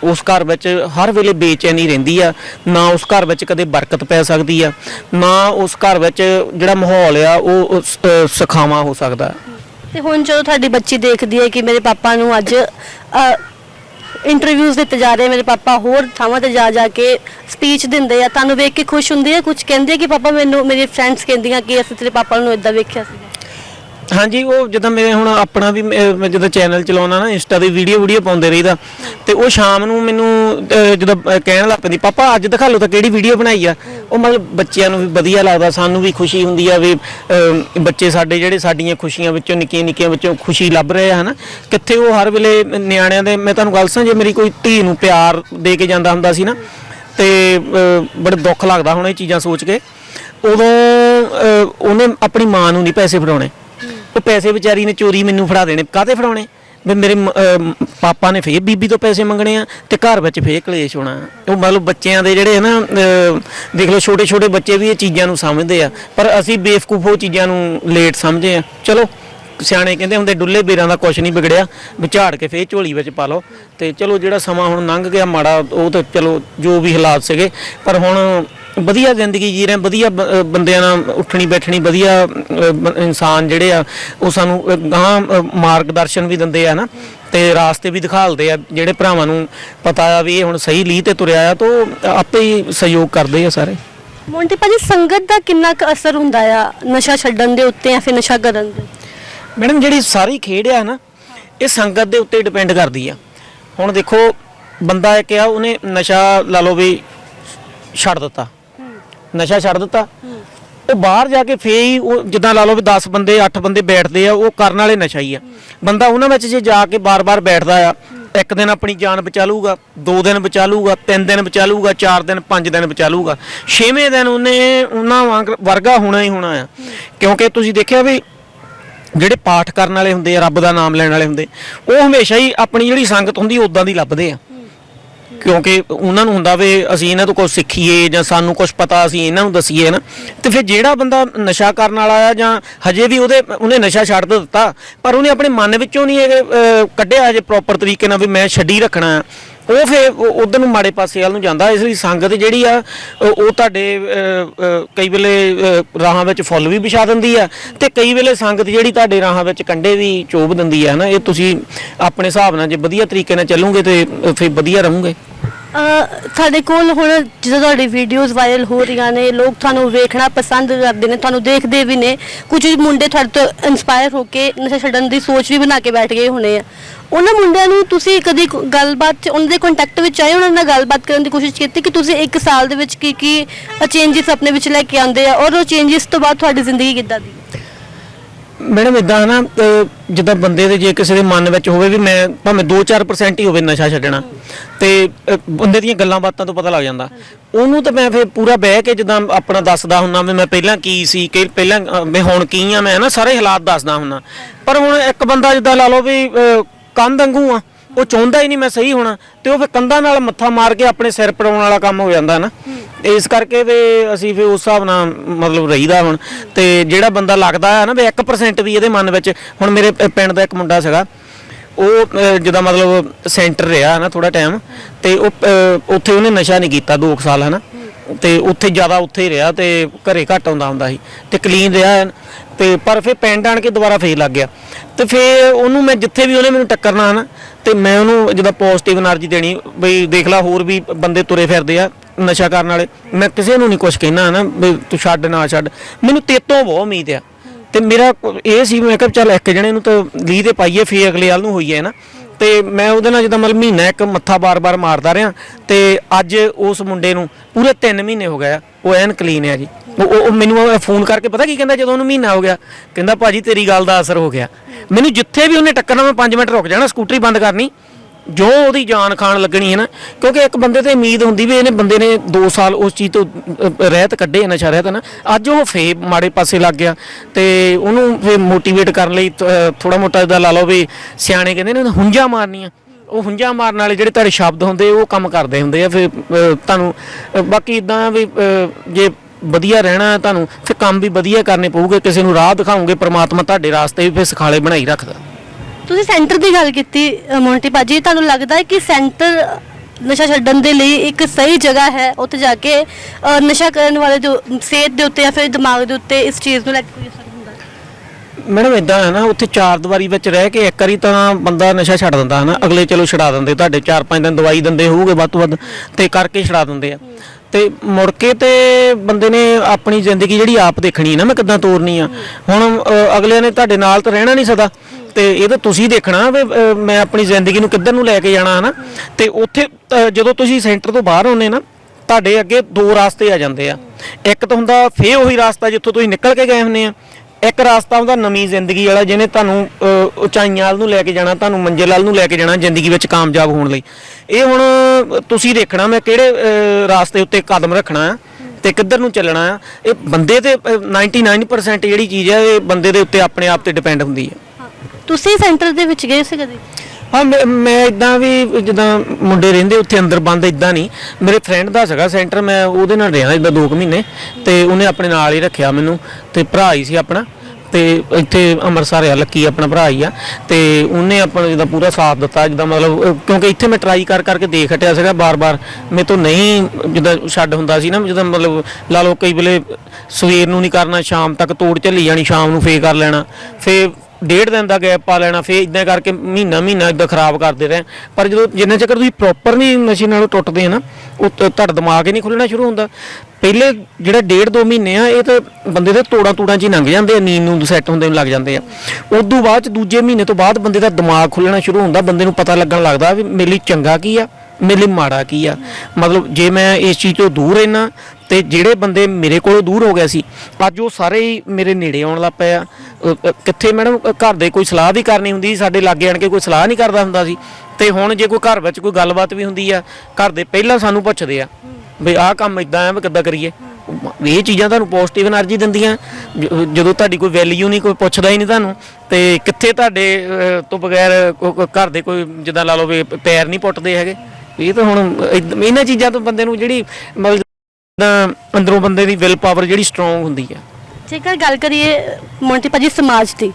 ਉਸ ਘਰ ਵਿੱਚ ਹਰ ਵੇਲੇ ਬੇਚੈਨੀ ਰਹਿੰਦੀ ਆ ਨਾ ਉਸ ਘਰ ਵਿੱਚ ਕਦੇ ਬਰਕਤ ਪੈ ਸਕਦੀ ਆ ਨਾ ਉਸ ਘਰ ਵਿੱਚ ਜਿਹੜਾ ਮਾਹੌਲ ਆ ਉਹ ਉਸ, ਹੋ ਸਕਦਾ। ਤੇ ਹੁਣ ਜਦੋਂ ਤੁਹਾਡੀ ਬੱਚੀ ਦੇਖਦੀ ਹੈ ਕਿ ਮੇਰੇ ਪਾਪਾ ਨੂੰ ਅੱਜ ਇੰਟਰਵਿਊਜ਼ ਦਿੱਤੇ ਜਾ ਰਹੇ ਮੇਰੇ ਪਾਪਾ ਹੋਰ ਥਾਵਾਂ ਤੇ ਜਾ ਜਾ ਕੇ ਸਪੀਚ ਦਿੰਦੇ ਆ ਤੁਹਾਨੂੰ ਵੇਖ ਕੇ ਖੁਸ਼ ਹੁੰਦੀ ਹੈ ਕੁਝ ਕਹਿੰਦੇ ਕਿ ਪਾਪਾ ਮੈਨੂੰ ਮੇਰੇ ਫਰੈਂਡਸ ਕਹਿੰਦੀਆਂ ਕਿ ਅਸੀਂ ਤੇਰੇ ਪਾਪਾ ਨੂੰ ਇਦਾਂ ਵੇਖਿਆ ਸੀ ਹਾਂਜੀ ਉਹ ਜਦੋਂ ਮੇਰੇ ਹੁਣ ਆਪਣਾ ਵੀ ਮੈਂ ਮੈਂ ਜਦੋਂ ਚੈਨਲ ਚਲਾਉਣਾ ਨਾ ਇੰਸਟਾ ਤੇ ਵੀਡੀਓ ਵੀਡੀਓ ਪਾਉਂਦੇ ਰਹੀਦਾ। ਤੇ ਉਹ ਸ਼ਾਮ ਨੂੰ ਮੈਨੂੰ ਅਹ, ਜਦੋਂ ਅਹ, ਕਹਿਣ ਲੱਗ ਪੈਂਦੀ ਪਾਪਾ ਅੱਜ ਦਿਖਾ ਲਓ ਤਾਂ ਕਿਹੜੀ ਵੀਡੀਓ ਬਣਾਈ ਆ? ਉਹ ਮਤਲਬ ਬੱਚਿਆਂ ਨੂੰ ਵੀ ਵਧੀਆ ਲੱਗਦਾ ਸਾਨੂੰ ਵੀ ਖੁਸ਼ੀ ਹੁੰਦੀ ਆ ਵੀ ਅਹ, ਬੱਚੇ ਸਾਡੇ ਜਿਹੜੇ ਸਾਡੀਆਂ ਖੁਸ਼ੀਆਂ ਵਿੱਚੋਂ ਨਿੱਕੀਆਂ ਨਿੱਕੀਆਂ ਵਿੱਚੋਂ ਖੁਸ਼ੀ ਲੱਭ ਰਹੇ ਆ ਹਨਾ? ਕਿੱਥੇ ਉਹ ਹਰ ਵੇਲੇ ਨਿਆਣਿਆਂ ਦੇ ਮੈਂ ਤੁਹਾਨੂੰ ਗੱਲ ਸਾਂ ਜੇ ਮੇਰੀ ਕੋਈ ਧੀ ਨੂੰ ਪਿਆਰ ਦੇ ਕੇ ਜਾਂਦਾ ਹੁੰਦਾ ਸੀ ਨਾ ਤੇ ਅਹ, ਬੜਾ ਦੁੱਖ ਲੱਗਦਾ ਹੁਣ ਇਹ ਚੀਜ਼ਾਂ ਸੋਚ ਕੇ। ਉਦੋਂ ਅਹ, ਉਹਨੇ ਆਪਣੀ ਮਾਂ ਨੂੰ ਨਹੀਂ ਪੈਸੇ ਫੜਾਉਣੇ। ਉਹ ਪੈਸੇ ਵਿਚਾਰੀ ਨੇ ਚੋਰੀ ਮੈਨੂੰ ਫੜਾ ਦੇਣੇ। ਕਾਹਦੇ ਫੜਾਉਣੇ? ਵੀ ਮੇਰੇ ਮ- ਅਹ ਪਾਪਾ ਨੇ ਫੇਰ ਬੀਬੀ ਤੋਂ ਪੈਸੇ ਮੰਗਣੇ ਆ ਤੇ ਘਰ ਵਿੱਚ ਫੇਰ ਕਲੇਸ਼ ਹੋਣਾ। ਉਹ ਮਤਲਬ ਬੱਚਿਆਂ ਦੇ ਜਿਹੜੇ ਹੈ ਨਾ ਅਹ ਦੇਖ ਲਓ ਛੋਟੇ ਛੋਟੇ ਬੱਚੇ ਵੀ ਇਹ ਚੀਜ਼ਾਂ ਨੂੰ ਸਮਝਦੇ ਆ। ਪਰ ਅਸੀਂ ਬੇਵਕੂਫ ਉਹ ਚੀਜ਼ਾਂ ਨੂੰ ਲੇਟ ਸਮਝੇ ਆ। ਚਲੋ, ਸਿਆਣੇ ਕਹਿੰਦੇ ਹੁੰਦੇ, ਡੁੱਲੇ ਬੇਰਾਂ ਦਾ ਕੁਝ ਨਹੀਂ ਵਿਗੜਿਆ। ਝਾੜ ਕੇ ਫੇਰ ਝੋਲੀ ਵਿੱਚ ਪਾ ਲਓ। ਤੇ ਚਲੋ ਜਿਹੜਾ ਸਮਾਂ ਹੁਣ ਲੰਘ ਗਿਆ ਮਾੜਾ, ਉਹ ਤਾਂ ਚਲੋ ਜੋ ਵੀ ਹਾਲਾਤ ਸੀਗੇ। ਪਰ ਹੁਣ ਵਧੀਆ ਜ਼ਿੰਦਗੀ ਜੀ ਰਹੇ ਵਧੀਆ ਬੰਦਿਆਂ ਨਾਲ ਉੱਠਣੀ ਬੈਠਣੀ ਵਧੀਆ ਇਨਸਾਨ ਜਿਹੜੇ ਆ ਉਹ ਸਾਨੂੰ ਗਾਂ ਮਾਰਗਦਰਸ਼ਨ ਵੀ ਦਿੰਦੇ ਆ ਨਾ ਤੇ ਰਾਸਤੇ ਵੀ ਦਿਖਾਲਦੇ ਆ ਜਿਹੜੇ ਭਰਾਵਾਂ ਨੂੰ ਪਤਾ ਆ ਵੀ ਇਹ ਹੁਣ ਸਹੀ ਲੀਹ ਤੇ ਤੁਰਿਆ ਆ ਤਾਂ ਉਹ ਆਪੇ ਹੀ ਸਹਿਯੋਗ ਕਰਦੇ ਆ ਸਾਰੇ। ਮੋਂਟੀ ਭਾਜੀ ਸੰਗਤ ਦਾ ਕਿੰਨਾ ਕੁ ਅਸਰ ਹੁੰਦਾ ਆ ਨਸ਼ਾ ਛੱਡਣ ਦੇ ਉੱਤੇ ਜਾਂ ਫਿਰ ਨਸ਼ਾ ਕਰਨ ਦੇ? ਮੈਡਮ ਜਿਹੜੀ ਸਾਰੀ ਖੇਡ ਆ ਨਾ ਇਹ ਸੰਗਤ ਦੇ ਉੱਤੇ ਡਿਪੈਂਡ ਕਰਦੀ ਆ। ਹੁਣ ਦੇਖੋ ਬੰਦਾ ਇੱਕ ਆ ਉਹਨੇ ਨਸ਼ਾ ਲਾ ਲਓ ਵੀ ਛੱਡ ਦਿੱਤਾ। ਨਸ਼ਾ ਛੱਡ ਦਿੱਤਾ। ਉਹ ਬਾਹਰ ਜਾ ਕੇ ਫੇਰ ਹੀ ਉਹ ਜਿੱਦਾਂ ਲਾ ਲਓ ਵੀ 10 ਬੰਦੇ 8 ਬੰਦੇ ਬੈਠਦੇ ਆ, ਉਹ ਕਰਨ ਵਾਲੇ ਨਸ਼ਾ ਹੀ ਆ। ਬੰਦਾ ਉਹਨਾਂ ਵਿੱਚ ਜੇ ਜਾ ਕੇ ਬਾਰ-ਬਾਰ ਬੈਠਦਾ ਆ, ਇੱਕ ਦਿਨ ਆਪਣੀ ਜਾਨ ਬਚਾ ਲੂਗਾ ਦੋ ਦਿਨ ਬਚਾ ਲੂਗਾ ਤਿੰਨ ਦਿਨ ਬਚਾ ਲੂਗਾ ਚਾਰ ਦਿਨ, ਪੰਜ ਦਿਨ ਬਚਾ ਲੂਗਾ ਛੇਵੇਂ ਦਿਨ ਉਹਨੇ ਉਹਨਾਂ ਵਾਂਗ ਵਰਗਾ ਹੋਣਾ ਹੀ ਹੋਣਾ ਆ। ਕਿਉਂਕਿ ਤੁਸੀਂ ਦੇਖਿਆ ਵੀ ਜਿਹੜੇ ਪਾਠ ਕਰਨ ਵਾਲੇ ਹੁੰਦੇ ਆ, ਰੱਬ ਦਾ ਨਾਮ ਲੈਣ ਵਾਲੇ ਹੁੰਦੇ, ਉਹ ਹਮੇਸ਼ਾ ਹੀ ਆਪਣੀ ਜਿਹੜੀ ਸੰਗਤ ਹੁੰਦੀ ਉਦਾਂ ਦੀ ਲੱਭਦੇ ਆ। ਕਿਉਂਕਿ ਉਹਨਾਂ ਨੂੰ ਹੁੰਦਾ ਵੀ ਅਸੀਂ ਇਹਨਾਂ ਤੋਂ ਕੁਝ ਸਿੱਖੀਏ ਜਾਂ ਸਾਨੂੰ ਕੁਝ ਪਤਾ ਅਸੀਂ ਇਹਨਾਂ ਨੂੰ ਦਸੀਏ ਨਾ ਤੇ ਫਿਰ ਜਿਹੜਾ ਬੰਦਾ ਨਸ਼ਾ ਕਰਨ ਵਾਲਾ ਆ ਜਾਂ ਹਜੇ ਵੀ ਉਹਦੇ ਉਹਨੇ ਨਸ਼ਾ ਛੱਡ ਦਿੱਤਾ ਪਰ ਉਹਨੇ ਆਪਣੇ ਮਨ ਵਿੱਚੋਂ ਨਹੀਂ ਇਹ ਕੱਢਿਆ ਹਜੇ ਪ੍ਰੋਪਰ ਤਰੀਕੇ ਨਾਲ ਵੀ ਮੈਂ ਛੱਡੀ ਰੱਖਣਾ ਆ। ਉਹ ਫਿਰ ਉਧਰ ਨੂੰ ਮਾੜੇ ਪਾਸੇ ਵੱਲ ਨੂੰ ਜਾਂਦਾ ਇਸ ਲਈ ਸੰਗਤ ਜਿਹੜੀ ਆ ਉਹ ਤੁਹਾਡੇ ਕਈ ਵੇਲੇ ਰਾਹਾਂ ਵਿੱਚ ਫੁੱਲ ਵੀ ਵਿਛਾ ਦਿੰਦੀ ਆ ਤੇ ਕਈ ਵੇਲੇ ਸੰਗਤ ਜਿਹੜੀ ਤੁਹਾਡੇ ਰਾਹਾਂ ਵਿੱਚ ਕੰਡੇ ਵੀ ਚੋਬ ਦਿੰਦੀ ਆ ਨਾ ਇਹ ਤੁਸੀਂ ਆਪਣੇ ਹਿਸਾਬ ਨਾਲ ਜੇ ਵਧੀਆ ਤਰੀਕੇ ਨਾਲ ਚੱਲੋਗੇ ਤੇ ਅਹ, ਫਿਰ ਵਧੀਆ ਰਹੋਗੇ। ਅਹ ਤੁਹਾਡੇ ਕੋਲ ਹੁਣ ਜਦੋਂ ਤੁਹਾਡੀ ਵੀਡੀਓਜ਼ ਵਾਇਰਲ ਹੋ ਰਹੀਆਂ ਨੇ, ਲੋਕ ਤੁਹਾਨੂੰ ਵੇਖਣਾ ਪਸੰਦ ਕਰਦੇ ਨੇ, ਤੁਹਾਨੂੰ ਦੇਖਦੇ ਵੀ ਨੇ, ਕੁਝ ਮੁੰਡੇ ਤੁਹਾਡੇ ਤੋਂ ਇਨਸਪਾਇਰ ਹੋ ਕੇ ਨਸ਼ਾ ਛੱਡਣ ਦੀ ਸੋਚ ਵੀ ਬਣਾ ਕੇ ਬੈਠ ਗਏ ਹੋਣੇ ਆ ਉਹਨਾਂ ਮੁੰਡਿਆਂ ਨੂੰ ਤੁਸੀਂ ਕਦੀ ਕੋ- ਗੱਲਬਾਤ 'ਚ, ਉਹਨਾਂ ਦੇ ਕੰਟੈਕਟ ਵਿੱਚ ਆਏ, ਉਹਨਾਂ ਨਾਲ ਗੱਲਬਾਤ ਕਰਨ ਦੀ ਕੋਸ਼ਿਸ਼ ਕੀਤੀ ਕਿ ਤੁਸੀਂ ਇੱਕ ਸਾਲ ਦੇ ਵਿੱਚ ਕੀ ਕੀ ਚੇਂਜਸ ਆਪਣੇ ਵਿੱਚ ਲੈ ਕੇ ਆਉਂਦੇ ਆ ਔਰ ਉਹ ਚੇਂਜਸ ਤੋਂ ਬਾਅਦ ਤੁਹਾਡੀ ਜ਼ਿੰਦਗੀ ਕਿੱਦਾਂ ਦੀ ਹੈ? ਮੈਡਮ ਇਦਾਂ ਨਾ, ਅਹ, ਜਿੱਦਾਂ ਬੰਦੇ ਦੇ ਜੇ ਕਿਸੇ ਦੇ ਮਨ ਵਿੱਚ ਹੋਵੇ ਵੀ ਮੈਂ ਭਾਵੇਂ 2-4% ਹੀ ਹੋਵੇ ਨਸ਼ਾ ਛੱਡਣਾ, ਤੇ, ਅਹ, ਬੰਦੇ ਦੀਆਂ ਗੱਲਾਂ ਬਾਤਾਂ ਤੋਂ ਪਤਾ ਲੱਗ ਜਾਂਦਾ। ਉਹਨੂੰ ਤਾਂ ਮੈਂ ਫਿਰ ਪੂਰਾ ਬਹਿ ਕੇ ਜਿੱਦਾਂ ਆਪਣਾ ਦੱਸਦਾ ਹੁੰਨਾ ਵੀ ਮੈਂ ਪਹਿਲਾਂ ਕੀ ਸੀ, ਕਿ ਪਹਿਲਾਂ, ਅਹ ਮੈਂ ਹੁਣ ਕੀ ਆ, ਮੈਂ ਨਾ ਸਾਰੇ ਹਾਲਾਤ ਦੱਸਦਾ ਹੁੰਨਾ। ਪਰ ਹੁਣ ਇੱਕ ਬੰਦਾ ਜਿੱਦਾਂ ਲਾ ਲਓ ਵੀ, ਅਹ, ਕੰਧ ਵਾਂਗੂ ਆ, ਉਹ ਚਾਹੁੰਦਾ ਹੀ ਨਹੀਂ ਮੈਂ ਸਹੀ ਹੋਣਾ, ਤੇ ਉਹ ਫਿਰ ਕੰਧਾਂ ਨਾਲ ਮੱਥਾ ਮਾਰ ਕੇ ਆਪਣੇ ਸਿਰ ਪੜਾਉਣ ਵਾਲਾ ਕੰਮ ਹੋ ਜਾਂਦਾ ਨਾ। ਇਸ ਕਰਕੇ ਵੀ ਅਸੀਂ ਫਿਰ ਉਸ ਹਿਸਾਬ ਨਾਲ ਮਤਲਬ ਰਹੀਦਾ ਹੁਣ। ਤੇ ਜਿਹੜਾ ਬੰਦਾ ਲੱਗਦਾ ਹੈ ਨਾ ਵੀ 1% ਵੀ ਇਹਦੇ ਮਨ ਵਿੱਚ, ਹੁਣ ਮੇਰੇ ਪਿੰਡ ਦਾ ਇੱਕ ਮੁੰਡਾ ਸੀਗਾ, ਉਹ ਜਿਹਦਾ ਮਤਲਬ ਸੈਂਟਰ ਰਿਹਾ ਹੈ ਨਾ ਥੋੜਾ ਟਾਈਮ ਤੇ ਉਹ ਉੱਥੇ ਉਹਨੇ ਨਸ਼ਾ ਨਹੀਂ ਕੀਤਾ 2 ਸਾਲ ਹੈ ਨਾ ਤੇ ਉੱਥੇ ਜ਼ਿਆਦਾ ਉੱਥੇ ਹੀ ਰਿਹਾ ਤੇ ਘਰੇ ਘੱਟ ਆਉਂਦਾ ਹੁੰਦਾ ਸੀ, ਤੇ ਕਲੀਨ ਰਿਹਾ। ਤੇ ਪਰ ਫਿਰ ਪਿੰਡ ਆਣ ਕੇ ਦੁਬਾਰਾ ਫੇਰ ਲੱਗ ਗਿਆ। ਤੇ ਫਿਰ ਉਹਨੂੰ ਮੈਂ ਜਿੱਥੇ ਵੀ ਉਹਨੇ ਮੈਨੂੰ ਟੱਕਰਨਾ ਹੈ ਨਾ ਤੇ ਮੈਂ ਉਹਨੂੰ ਜਿਹਦਾ ਪੋਜ਼ਿਟਿਵ એનર્ਜੀ ਦੇਣੀ, ਬਈ ਦੇਖ ਲੈ ਹੋਰ ਵੀ ਬੰਦੇ ਤੁਰੇ ਫਿਰਦੇ ਆ। ਨਸ਼ਾ ਕਰਨ ਵਾਲੇ। ਮੈਂ ਕਿਸੇ ਨੂੰ ਨਹੀਂ ਕੁਝ ਕਹਿਣਾ, ਹਨਾ, ਵੀ ਤੂੰ ਛੱਡ, ਨਾ ਛੱਡ। ਮੈਨੂੰ ਤੇਤੋਂ ਬਹੁਤ ਉਮੀਦ ਆ। ਤੇ ਮੇਰਾ ਇਹ ਸੀ, ਮੈਂ ਕਿਹਾ ਚੱਲ ਇੱਕ ਜਣੇ ਨੂੰ ਤਾਂ ਲੀ ਤੇ ਪਾਈਏ, ਫੇਰ ਅਗਲੇ ਵੱਲ ਨੂੰ ਹੋਈਏ ਨਾ ਤੇ ਮੈਂ ਉਹਦੇ ਨਾਲ ਜਿੱਦਾਂ ਮਤਲਬ ਮਹੀਨਾ ਇੱਕ ਮੱਥਾ ਬਾਰ-ਬਾਰ ਮਾਰਦਾ ਰਿਹਾ। ਤੇ ਅੱਜ ਉਸ ਮੁੰਡੇ ਨੂੰ ਪੂਰੇ 3 ਮਹੀਨੇ ਹੋ ਗਏ ਆ, ਉਹ ਐਨ ਕਲੀਨ ਆ ਜੀ। ਉਹ ਮੈਨੂੰ ਫੋਨ ਕਰਕੇ ਪਤਾ ਕੀ ਕਹਿੰਦਾ, ਜਦੋਂ ਉਹਨੂੰ ਮਹੀਨਾ ਹੋ ਗਿਆ, ਕਹਿੰਦਾ, ਭਾਜੀ, ਤੇਰੀ ਗੱਲ ਦਾ ਅਸਰ ਹੋ ਗਿਆ। ਮੈਨੂੰ ਜਿੱਥੇ ਵੀ ਉਹਨੇ ਟੱਕਰਨਾ, ਮੈਂ 5 ਮਿੰਟ ਰੁਕ ਜਾਣਾ, ਸਕੂਟਰੀ ਬੰਦ ਕਰਨੀ। ਜੋ ਉਹਦੀ ਜਾਨ ਖਾਣ ਲੱਗਣੀ ਹੈ ਨਾ ਕਿਉਂਕਿ ਇੱਕ ਬੰਦੇ ਤੇ ਉਮੀਦ ਹੁੰਦੀ ਵੀ ਇਹਨੇ ਬੰਦੇ ਨੇ 2 ਸਾਲ ਉਸ ਚੀਜ਼ ਤੋਂ ਅਹ, ਰਹਿਤ ਕੱਢੇ ਨਸ਼ਾ ਰਹਿਤ ਨਾ ਅੱਜ ਉਹ ਫੇ ਮਾੜੇ ਪਾਸੇ ਲੱਗ ਗਿਆ ਤੇ ਉਹਨੂੰ ਫੇ ਮੋਟੀਵੇਟ ਕਰਨ ਲਈ ਥੋੜਾ ਮੋਟਾ ਇਦਾਂ ਲਾ ਲਓ ਵੀ ਸਿਆਣੇ ਕਹਿੰਦੇ ਨੇ ਹੁੰਜਾ ਮਾਰਨੀਆਂ। ਉਹ ਹੁੰਜਾ ਮਾਰਨ ਵਾਲੇ ਜਿਹੜੇ ਤੁਹਾਡੇ ਸ਼ਬਦ ਹੁੰਦੇ ਉਹ ਕੰਮ ਕਰਦੇ ਹੁੰਦੇ ਆ ਫਿਰ ਤੁਹਾਨੂੰ ਅਹ, ਬਾਕੀ ਇਦਾਂ ਵੀ ਅਹ, ਜੇ ਵਧੀਆ ਰਹਿਣਾ ਹੈ ਤੁਹਾਨੂੰ ਫਿਰ ਕੰਮ ਵੀ ਵਧੀਆ ਕਰਨੇ ਪਊਗੇ ਕਿਸੇ ਨੂੰ ਰਾਹ ਦਿਖਾਓਗੇ ਪ੍ਰਮਾਤਮਾ ਤੁਹਾਡੇ ਰਾਸਤੇ ਵੀ ਫਿਰ ਸਿਖਾਲੇ ਬਣਾਈ ਰੱਖਦਾ। ਤੁਸੀਂ ਸੈਂਟਰ ਦੀ ਗੱਲ ਕੀਤੀ ਅ, ਮੋਂਟੀ ਭਾਜੀ ਤੁਹਾਨੂੰ ਲੱਗਦਾ ਹੈ ਕਿ ਸੈਂਟਰ ਨਸ਼ਾ ਛੱਡਣ ਦੇ ਲਈ ਇੱਕ ਸਹੀ ਜਗ੍ਹਾ ਹੈ ਉੱਥੇ ਜਾ ਕੇ ਅ, ਨਸ਼ਾ ਕਰਨ ਵਾਲੇ ਜੋ ਸਿਹਤ ਦੇ ਉੱਤੇ ਜਾਂ ਫਿਰ ਦਿਮਾਗ ਦੇ ਉੱਤੇ ਇਸ ਚੀਜ਼ ਨੂੰ ਲੈ ਕੇ ਕੋਈ ਅਸਰ ਹੁੰਦਾ? ਹੈ ਮੈਡਮ ਇਦਾਂ ਹੈ ਨਾ ਉੱਥੇ ਚਾਰ ਦੀਵਾਰੀ ਵਿੱਚ ਰਹਿ ਕੇ ਇੱਕ ਵਾਰੀ ਤਾਂ ਬੰਦਾ ਨਸ਼ਾ ਛੱਡ ਦਿੰਦਾ ਹੈ ਨਾ? ਅਗਲੇ ਚਲੋ ਛਡਾ ਦਿੰਦੇ ਤੁਹਾਡੇ 4-5 ਦਿਨ ਦਵਾਈ ਦਿੰਦੇ ਹੋਊਗੇ ਵੱਧ ਤੋਂ ਵੱਧ ਤੇ ਕਰਕੇ ਛਡਾ ਦਿੰਦੇ ਆ। ਤੇ ਮੁੜ ਕੇ ਤੇ ਬੰਦੇ ਨੇ ਆਪਣੀ ਜ਼ਿੰਦਗੀ ਜਿਹੜੀ ਆਪ ਦੇਖਣੀ ਹੈ ਨਾ ਮੈਂ ਕਿੱਦਾਂ ਤੋਰਨੀ ਆ। ਹੁਣ ਅ, ਅਗਲੇ ਨੇ ਤੁਹਾਡੇ ਨਾਲ ਤਾਂ ਰਹਿਣਾ ਨਹੀਂ ਸਦਾ। ਤੇ ਇਹ ਤਾਂ ਤੁਸੀਂ ਦੇਖਣਾ ਵੀ ਅ, ਮੈਂ ਆਪਣੀ ਜ਼ਿੰਦਗੀ ਨੂੰ ਕਿੱਧਰ ਨੂੰ ਲੈ ਕੇ ਜਾਣਾ ਹਨਾ? ਤੇ ਉੱਥੇ ਅ, ਜਦੋਂ ਤੁਸੀਂ ਸੈਂਟਰ ਤੋਂ ਬਾਹਰ ਆਉਂਦੇ ਨਾ ਤੁਹਾਡੇ ਅੱਗੇ ਦੋ ਰਾਸਤੇ ਆ ਜਾਂਦੇ ਆ। ਇੱਕ ਤਾਂ ਹੁੰਦਾ ਫੇਰ ਉਹੀ ਰਾਸਤਾ ਜਿੱਥੋਂ ਤੁਸੀਂ ਨਿਕਲ ਕੇ ਗਏ ਹੁੰਦੇ ਆ। ਇੱਕ ਰਾਸਤਾ ਹੁੰਦਾ ਨਵੀਂ ਜ਼ਿੰਦਗੀ ਵਾਲਾ ਜਿਹਨੇ ਤੁਹਾਨੂੰ ਅ, ਉਚਾਈਆਂ ਵੱਲ ਨੂੰ ਲੈ ਕੇ ਜਾਣਾ ਤੁਹਾਨੂੰ ਮੰਜ਼ਿਲ ਵੱਲ ਨੂੰ ਲੈ ਕੇ ਜਾਣਾ ਜ਼ਿੰਦਗੀ ਵਿੱਚ ਕਾਮਯਾਬ ਹੋਣ ਲਈ। ਇਹ ਹੁਣ ਤੁਸੀਂ ਦੇਖਣਾ ਮੈਂ ਕਿਹੜੇ ਅ, ਰਾਸਤੇ ਉੱਤੇ ਕਦਮ ਰੱਖਣਾ ਆ ਤੇ ਕਿੱਧਰ ਨੂੰ ਚੱਲਣਾ ਆ। ਇਹ ਬੰਦੇ ਤੇ ਅ, 99% ਜਿਹੜੀ ਚੀਜ਼ ਹੈ ਇਹ ਬੰਦੇ ਦੇ ਉੱਤੇ ਆਪਣੇ ਆਪ ਤੇ ਡਿਪੈਂਡ ਹੁੰਦੀ ਹੈ ਤੁਸੀਂ ਸੈਂਟਰ ਦੇ ਵਿੱਚ ਗਏ ਸੀ ਕਦੇ? ਹਾਂ, ਮੈਂ- ਮੈਂ ਇਦਾਂ ਵੀ ਜਿੱਦਾਂ ਮੁੰਡੇ ਰਹਿੰਦੇ ਉੱਥੇ ਅੰਦਰ ਬੰਦ ਇਦਾਂ ਨਹੀਂ। ਮੇਰੇ ਫਰੈਂਡ ਦਾ ਸੀਗਾ ਸੈਂਟਰ, ਮੈਂ ਉਹਦੇ ਨਾਲ ਰਿਹਾ ਇਦਾਂ 2 ਮਹੀਨੇ। ਤੇ ਉਹਨੇ ਆਪਣੇ ਨਾਲ ਹੀ ਰੱਖਿਆ ਮੈਨੂੰ। ਤੇ ਭਰਾ ਹੀ ਸੀ ਆਪਣਾ। ਤੇ ਇੱਥੇ ਅੰਮ੍ਰਿਤਸਰ ਆ, ਲੱਕੀ ਆਪਣਾ ਭਰਾ ਹੀ ਆ। ਤੇ ਉਹਨੇ ਆਪਣਾ ਜਿਹਦਾ ਪੂਰਾ ਸਾਥ ਦਿੱਤਾ, ਜਿੱਦਾਂ ਮਤਲਬ ਕਿਉਂਕਿ ਇੱਥੇ ਮੈਂ ਟਰਾਈ ਕਰ, ਕਰਕੇ ਦੇਖ ਹਟਿਆ ਸੀਗਾ ਬਾਰ-ਬਾਰ। ਮੇਰੇ ਤੋਂ ਨਹੀਂ ਜਿੱਦਾਂ ਛੱਡ ਹੁੰਦਾ ਸੀ ਨਾ, ਜਿੱਦਾਂ ਮਤਲਬ ਲਾ ਲਓ ਕਈ ਵੇਲੇ ਸਵੇਰ ਨੂੰ ਨਹੀਂ ਕਰਨਾ, ਸ਼ਾਮ ਤੱਕ ਤੋੜ ਝੱਲੀ ਜਾਣੀ, ਸ਼ਾਮ ਨੂੰ ਫੇਰ ਕਰ ਲੈਣਾ। ਫੇਰ ਡੇਢ ਦਿਨ ਦਾ ਗੈਪ ਪਾ ਲੈਣਾ, ਫੇਰ ਇਦਾਂ ਕਰਕੇ ਮਹੀਨਾ ਮਹੀਨਾ ਇਦਾਂ ਖਰਾਬ ਕਰਦੇ ਰਹੇ। ਪਰ ਜਦੋਂ ਜਿੰਨਾ ਚੱਕਰ ਤੁਸੀਂ ਪ੍ਰੋਪਰ ਨਹੀਂ ਨਸ਼ੇ ਨਾਲੋਂ ਟੁੱਟਦੇ ਆ ਨਾ, ਉਹ ਤੁਹਾਡਾ ਦਿਮਾਗ ਹੀ ਨਹੀਂ ਖੁੱਲਣਾ ਸ਼ੁਰੂ ਹੁੰਦਾ। ਪਹਿਲੇ ਜਿਹੜਾ ਡੇਢ ਦੋ ਮਹੀਨੇ ਆ, ਇਹ ਤਾਂ ਬੰਦੇ ਦੇ ਤੋੜਾਂ ਤੋੜਾਂ 'ਚ ਹੀ ਲੰਘ ਜਾਂਦੇ ਆ, ਨੀਂਦ ਨੂੰ ਸੈੱਟ ਹੁੰਦੇ ਨੂੰ ਲੱਗ ਜਾਂਦੇ ਆ। ਉਦੋਂ ਬਾਅਦ ਚ ਦੂਜੇ ਮਹੀਨੇ ਤੋਂ ਬਾਅਦ ਬੰਦੇ ਦਾ ਦਿਮਾਗ ਖੁੱਲਣਾ ਸ਼ੁਰੂ ਹੁੰਦਾ, ਬੰਦੇ ਨੂੰ ਪਤਾ ਲੱਗਣ ਲੱਗਦਾ ਵੀ ਮੇਰੇ ਲਈ ਚੰਗਾ ਕੀ ਆ, ਮੇਰੇ ਲਈ ਮਾੜਾ ਕੀ ਆ। ਮਤਲਬ ਜੇ ਮੈਂ ਇਸ ਚੀਜ਼ ਤੋਂ ਦੂਰ ਰਹਿਣਾ ਤੇ ਜਿਹੜੇ ਬੰਦੇ ਮੇਰੇ ਕੋਲੋਂ ਦੂਰ ਹੋ ਗਏ ਸੀ, ਅੱਜ ਉਹ ਸਾਰੇ ਹੀ ਮੇਰੇ ਨੇੜੇ ਆਉਣ ਲੱਗ ਪਏ ਆ। ਕਿੱਥੇ ਮੈਡਮ ਘਰ ਦੇ ਕੋਈ ਸਲਾਹ ਵੀ ਕਰਨੀ ਹੁੰਦੀ ਸੀ, ਸਾਡੇ ਲਾਗੇ ਆਣ ਕੇ ਕੋਈ ਸਲਾਹ ਨਹੀਂ ਕਰਦਾ ਹੁੰਦਾ ਸੀ। ਤੇ ਹੁਣ ਜੇ ਕੋਈ ਘਰ ਵਿੱਚ ਕੋਈ ਗੱਲਬਾਤ ਵੀ ਹੁੰਦੀ ਆ, ਘਰ ਦੇ ਪਹਿਲਾਂ ਸਾਨੂੰ ਪੁੱਛਦੇ ਆ, ਵੀ ਆਹ ਕੰਮ ਇਦਾਂ ਆ, ਵੀ ਕਿੱਦਾਂ ਕਰੀਏ? ਇਹ ਚੀਜ਼ਾਂ ਤੁਹਾਨੂੰ ਪੋਜ਼ਿਟਿਵ એનર્ਜੀ ਦਿੰਦੀਆਂ। ਜਦੋਂ ਤੁਹਾਡੀ ਕੋਈ ਵੈਲਿਊ ਨਹੀਂ, ਕੋਈ ਪੁੱਛਦਾ ਹੀ ਨਹੀਂ ਤੁਹਾਨੂੰ, ਤੇ ਕਿੱਥੇ ਤੁਹਾਡੇ ਤੋਂ ਬਗੈਰ ਘਰ ਦੇ ਕੋਈ, ਜਿੱਦਾਂ ਲਾ ਲਓ ਵੀ ਪੈਰ ਨਹੀਂ ਪੁੱਟਦੇ ਹੈਗੇ। ਇਹ ਤਾਂ ਹੁਣ ਇਹਨਾਂ ਚੀਜ਼ਾਂ ਤੋਂ ਬੰਦੇ ਨੂੰ ਜਿਹੜੀ ਮਤਲਬ ਅੰਦਰੋਂ ਬੰਦੇ ਦੀ ਵਿਲ ਪਾਵਰ ਜਿਹੜੀ ਸਟਰੋਂਗ ਹੁੰਦੀ ਆ। ਜੇਕਰ ਗੱਲ ਕਰੀਏ ਮੋਂਟੀ ਭਾਜੀ ਸਮਾਜ ਦੀ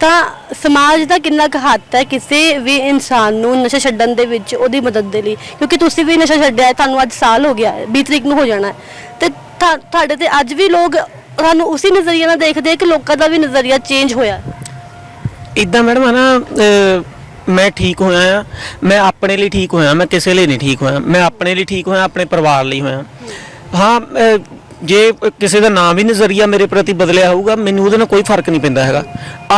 ਤਾਂ ਸਮਾਜ ਦਾ ਕਿੰਨਾ ਕੁ ਹੱਥ ਹੈ ਕਿਸੇ ਵੀ ਇਨਸਾਨ ਨੂੰ ਨਸ਼ਾ ਛੱਡਣ ਦੇ ਵਿੱਚ ਉਹਦੀ ਮਦਦ ਦੇ ਲਈ? ਕਿਉਂਕਿ ਤੁਸੀਂ ਵੀ ਨਸ਼ਾ ਛੱਡਿਆ ਹੈ ਤੁਹਾਨੂੰ ਅੱਜ ਸਾਲ ਹੋ ਗਿਆ ਹੈ 20 ਤਰੀਕ ਨੂੰ ਹੋ ਜਾਣਾ ਹੈ। ਤੇ ਤੁਹਾ- ਤੁਹਾਡੇ ਤੇ ਅੱਜ ਵੀ ਲੋਕ ਸਾਨੂੰ ਉਸੇ ਨਜ਼ਰੀਏ ਨਾਲ ਦੇਖਦੇ ਆ ਕਿ ਲੋਕਾਂ ਦਾ ਵੀ ਨਜ਼ਰੀਆ ਚੇਂਜ ਹੋਇਆ ਹੈ। ਇਦਾਂ ਮੈਡਮ ਹੈ ਨਾ ਅਹ, ਮੈਂ ਠੀਕ ਹੋਇਆ ਆ। ਮੈਂ ਆਪਣੇ ਲਈ ਠੀਕ ਹੋਇਆ ਮੈਂ ਕਿਸੇ ਲਈ ਨਹੀਂ ਠੀਕ ਹੋਇਆ। ਮੈਂ ਆਪਣੇ ਲਈ ਠੀਕ ਹੋਇਆ ਆਪਣੇ ਪਰਿਵਾਰ ਲਈ ਹੋਇਆ। ਹਾਂ ਅਹ, ਜੇ ਕਿਸੇ ਦਾ ਨਾਮ ਵੀ ਨਜ਼ਰੀਆ ਮੇਰੇ ਪ੍ਰਤੀ ਬਦਲਿਆ ਹੋਊਗਾ ਮੈਨੂੰ ਉਹਦੇ ਨਾਲ ਕੋਈ ਫ਼ਰਕ ਨਹੀਂ ਪੈਂਦਾ ਹੈਗਾ।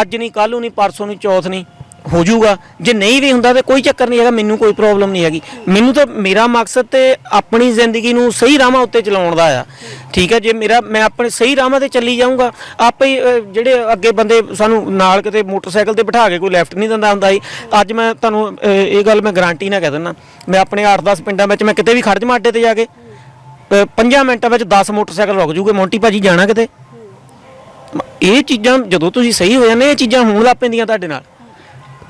ਅੱਜ ਨਹੀਂ ਕੱਲ ਨੂੰ ਨਹੀਂ ਪਰਸੋਂ ਨਹੀਂ ਚੌਥ ਨਹੀਂ ਹੋ ਜਾਊਗਾ। ਜੇ ਨਹੀਂ ਵੀ ਹੁੰਦਾ ਤੇ ਕੋਈ ਚੱਕਰ ਨਹੀਂ ਹੈਗਾ ਮੈਨੂੰ ਕੋਈ ਪ੍ਰੋਬਲਮ ਨਹੀਂ ਹੈਗੀ। ਮੈਨੂੰ ਤਾਂ ਮੇਰਾ ਮਕਸਦ ਤੇ ਆਪਣੀ ਜ਼ਿੰਦਗੀ ਨੂੰ ਸਹੀ ਰਾਹਾਂ ਉੱਤੇ ਚਲਾਉਣ ਦਾ ਆ। ਠੀਕ ਹੈ ਜੇ ਮੇਰਾ ਮੈਂ ਆਪਣੇ ਸਹੀ ਰਾਹਾਂ ਤੇ ਚੱਲੀ ਜਾਊਂਗਾ ਆਪੇ ਹੀ, ਅਹ, ਜਿਹੜੇ ਅੱਗੇ ਬੰਦੇ ਸਾਨੂੰ ਨਾਲ ਕਿਤੇ ਮੋਟਰਸਾਈਕਲ ਤੇ ਬਿਠਾ ਕੇ ਕੋਈ ਲੈਫਟ ਨਹੀਂ ਦਿੰਦਾ ਹੁੰਦਾ ਸੀ ਅੱਜ ਮੈਂ ਤੁਹਾਨੂੰ ਅਹ, ਇਹ ਗੱਲ ਮੈਂ ਗਾਰੰਟੀ ਨਾਲ ਕਹਿ ਦਿੰਦਾ। ਮੈਂ ਆਪਣੇ 8-10 ਪਿੰਡਾਂ ਵਿੱਚ ਮੈਂ ਕਿਤੇ ਵੀ ਖੜ ਮਾਡੇ ਤੇ ਜਾ ਕੇ। 5 ਮਿੰਟਾਂ ਵਿੱਚ 10 ਮੋਟਰਸਾਈਕਲ ਰੁਕ ਜੂਗੇ। ਮੌਂਟੀ ਭਾਜੀ ਜਾਣਾ ਕਿਤੇ? ਇਹ ਚੀਜ਼ਾਂ ਜਦੋਂ ਤੁਸੀਂ ਸਹੀ ਹੋ ਜਾਂਦੇ ਇਹ ਚੀਜ਼ਾਂ ਹੋਣ ਲੱਗ ਪੈਂਦੀਆਂ ਤੁਹਾਡੇ ਨਾਲ।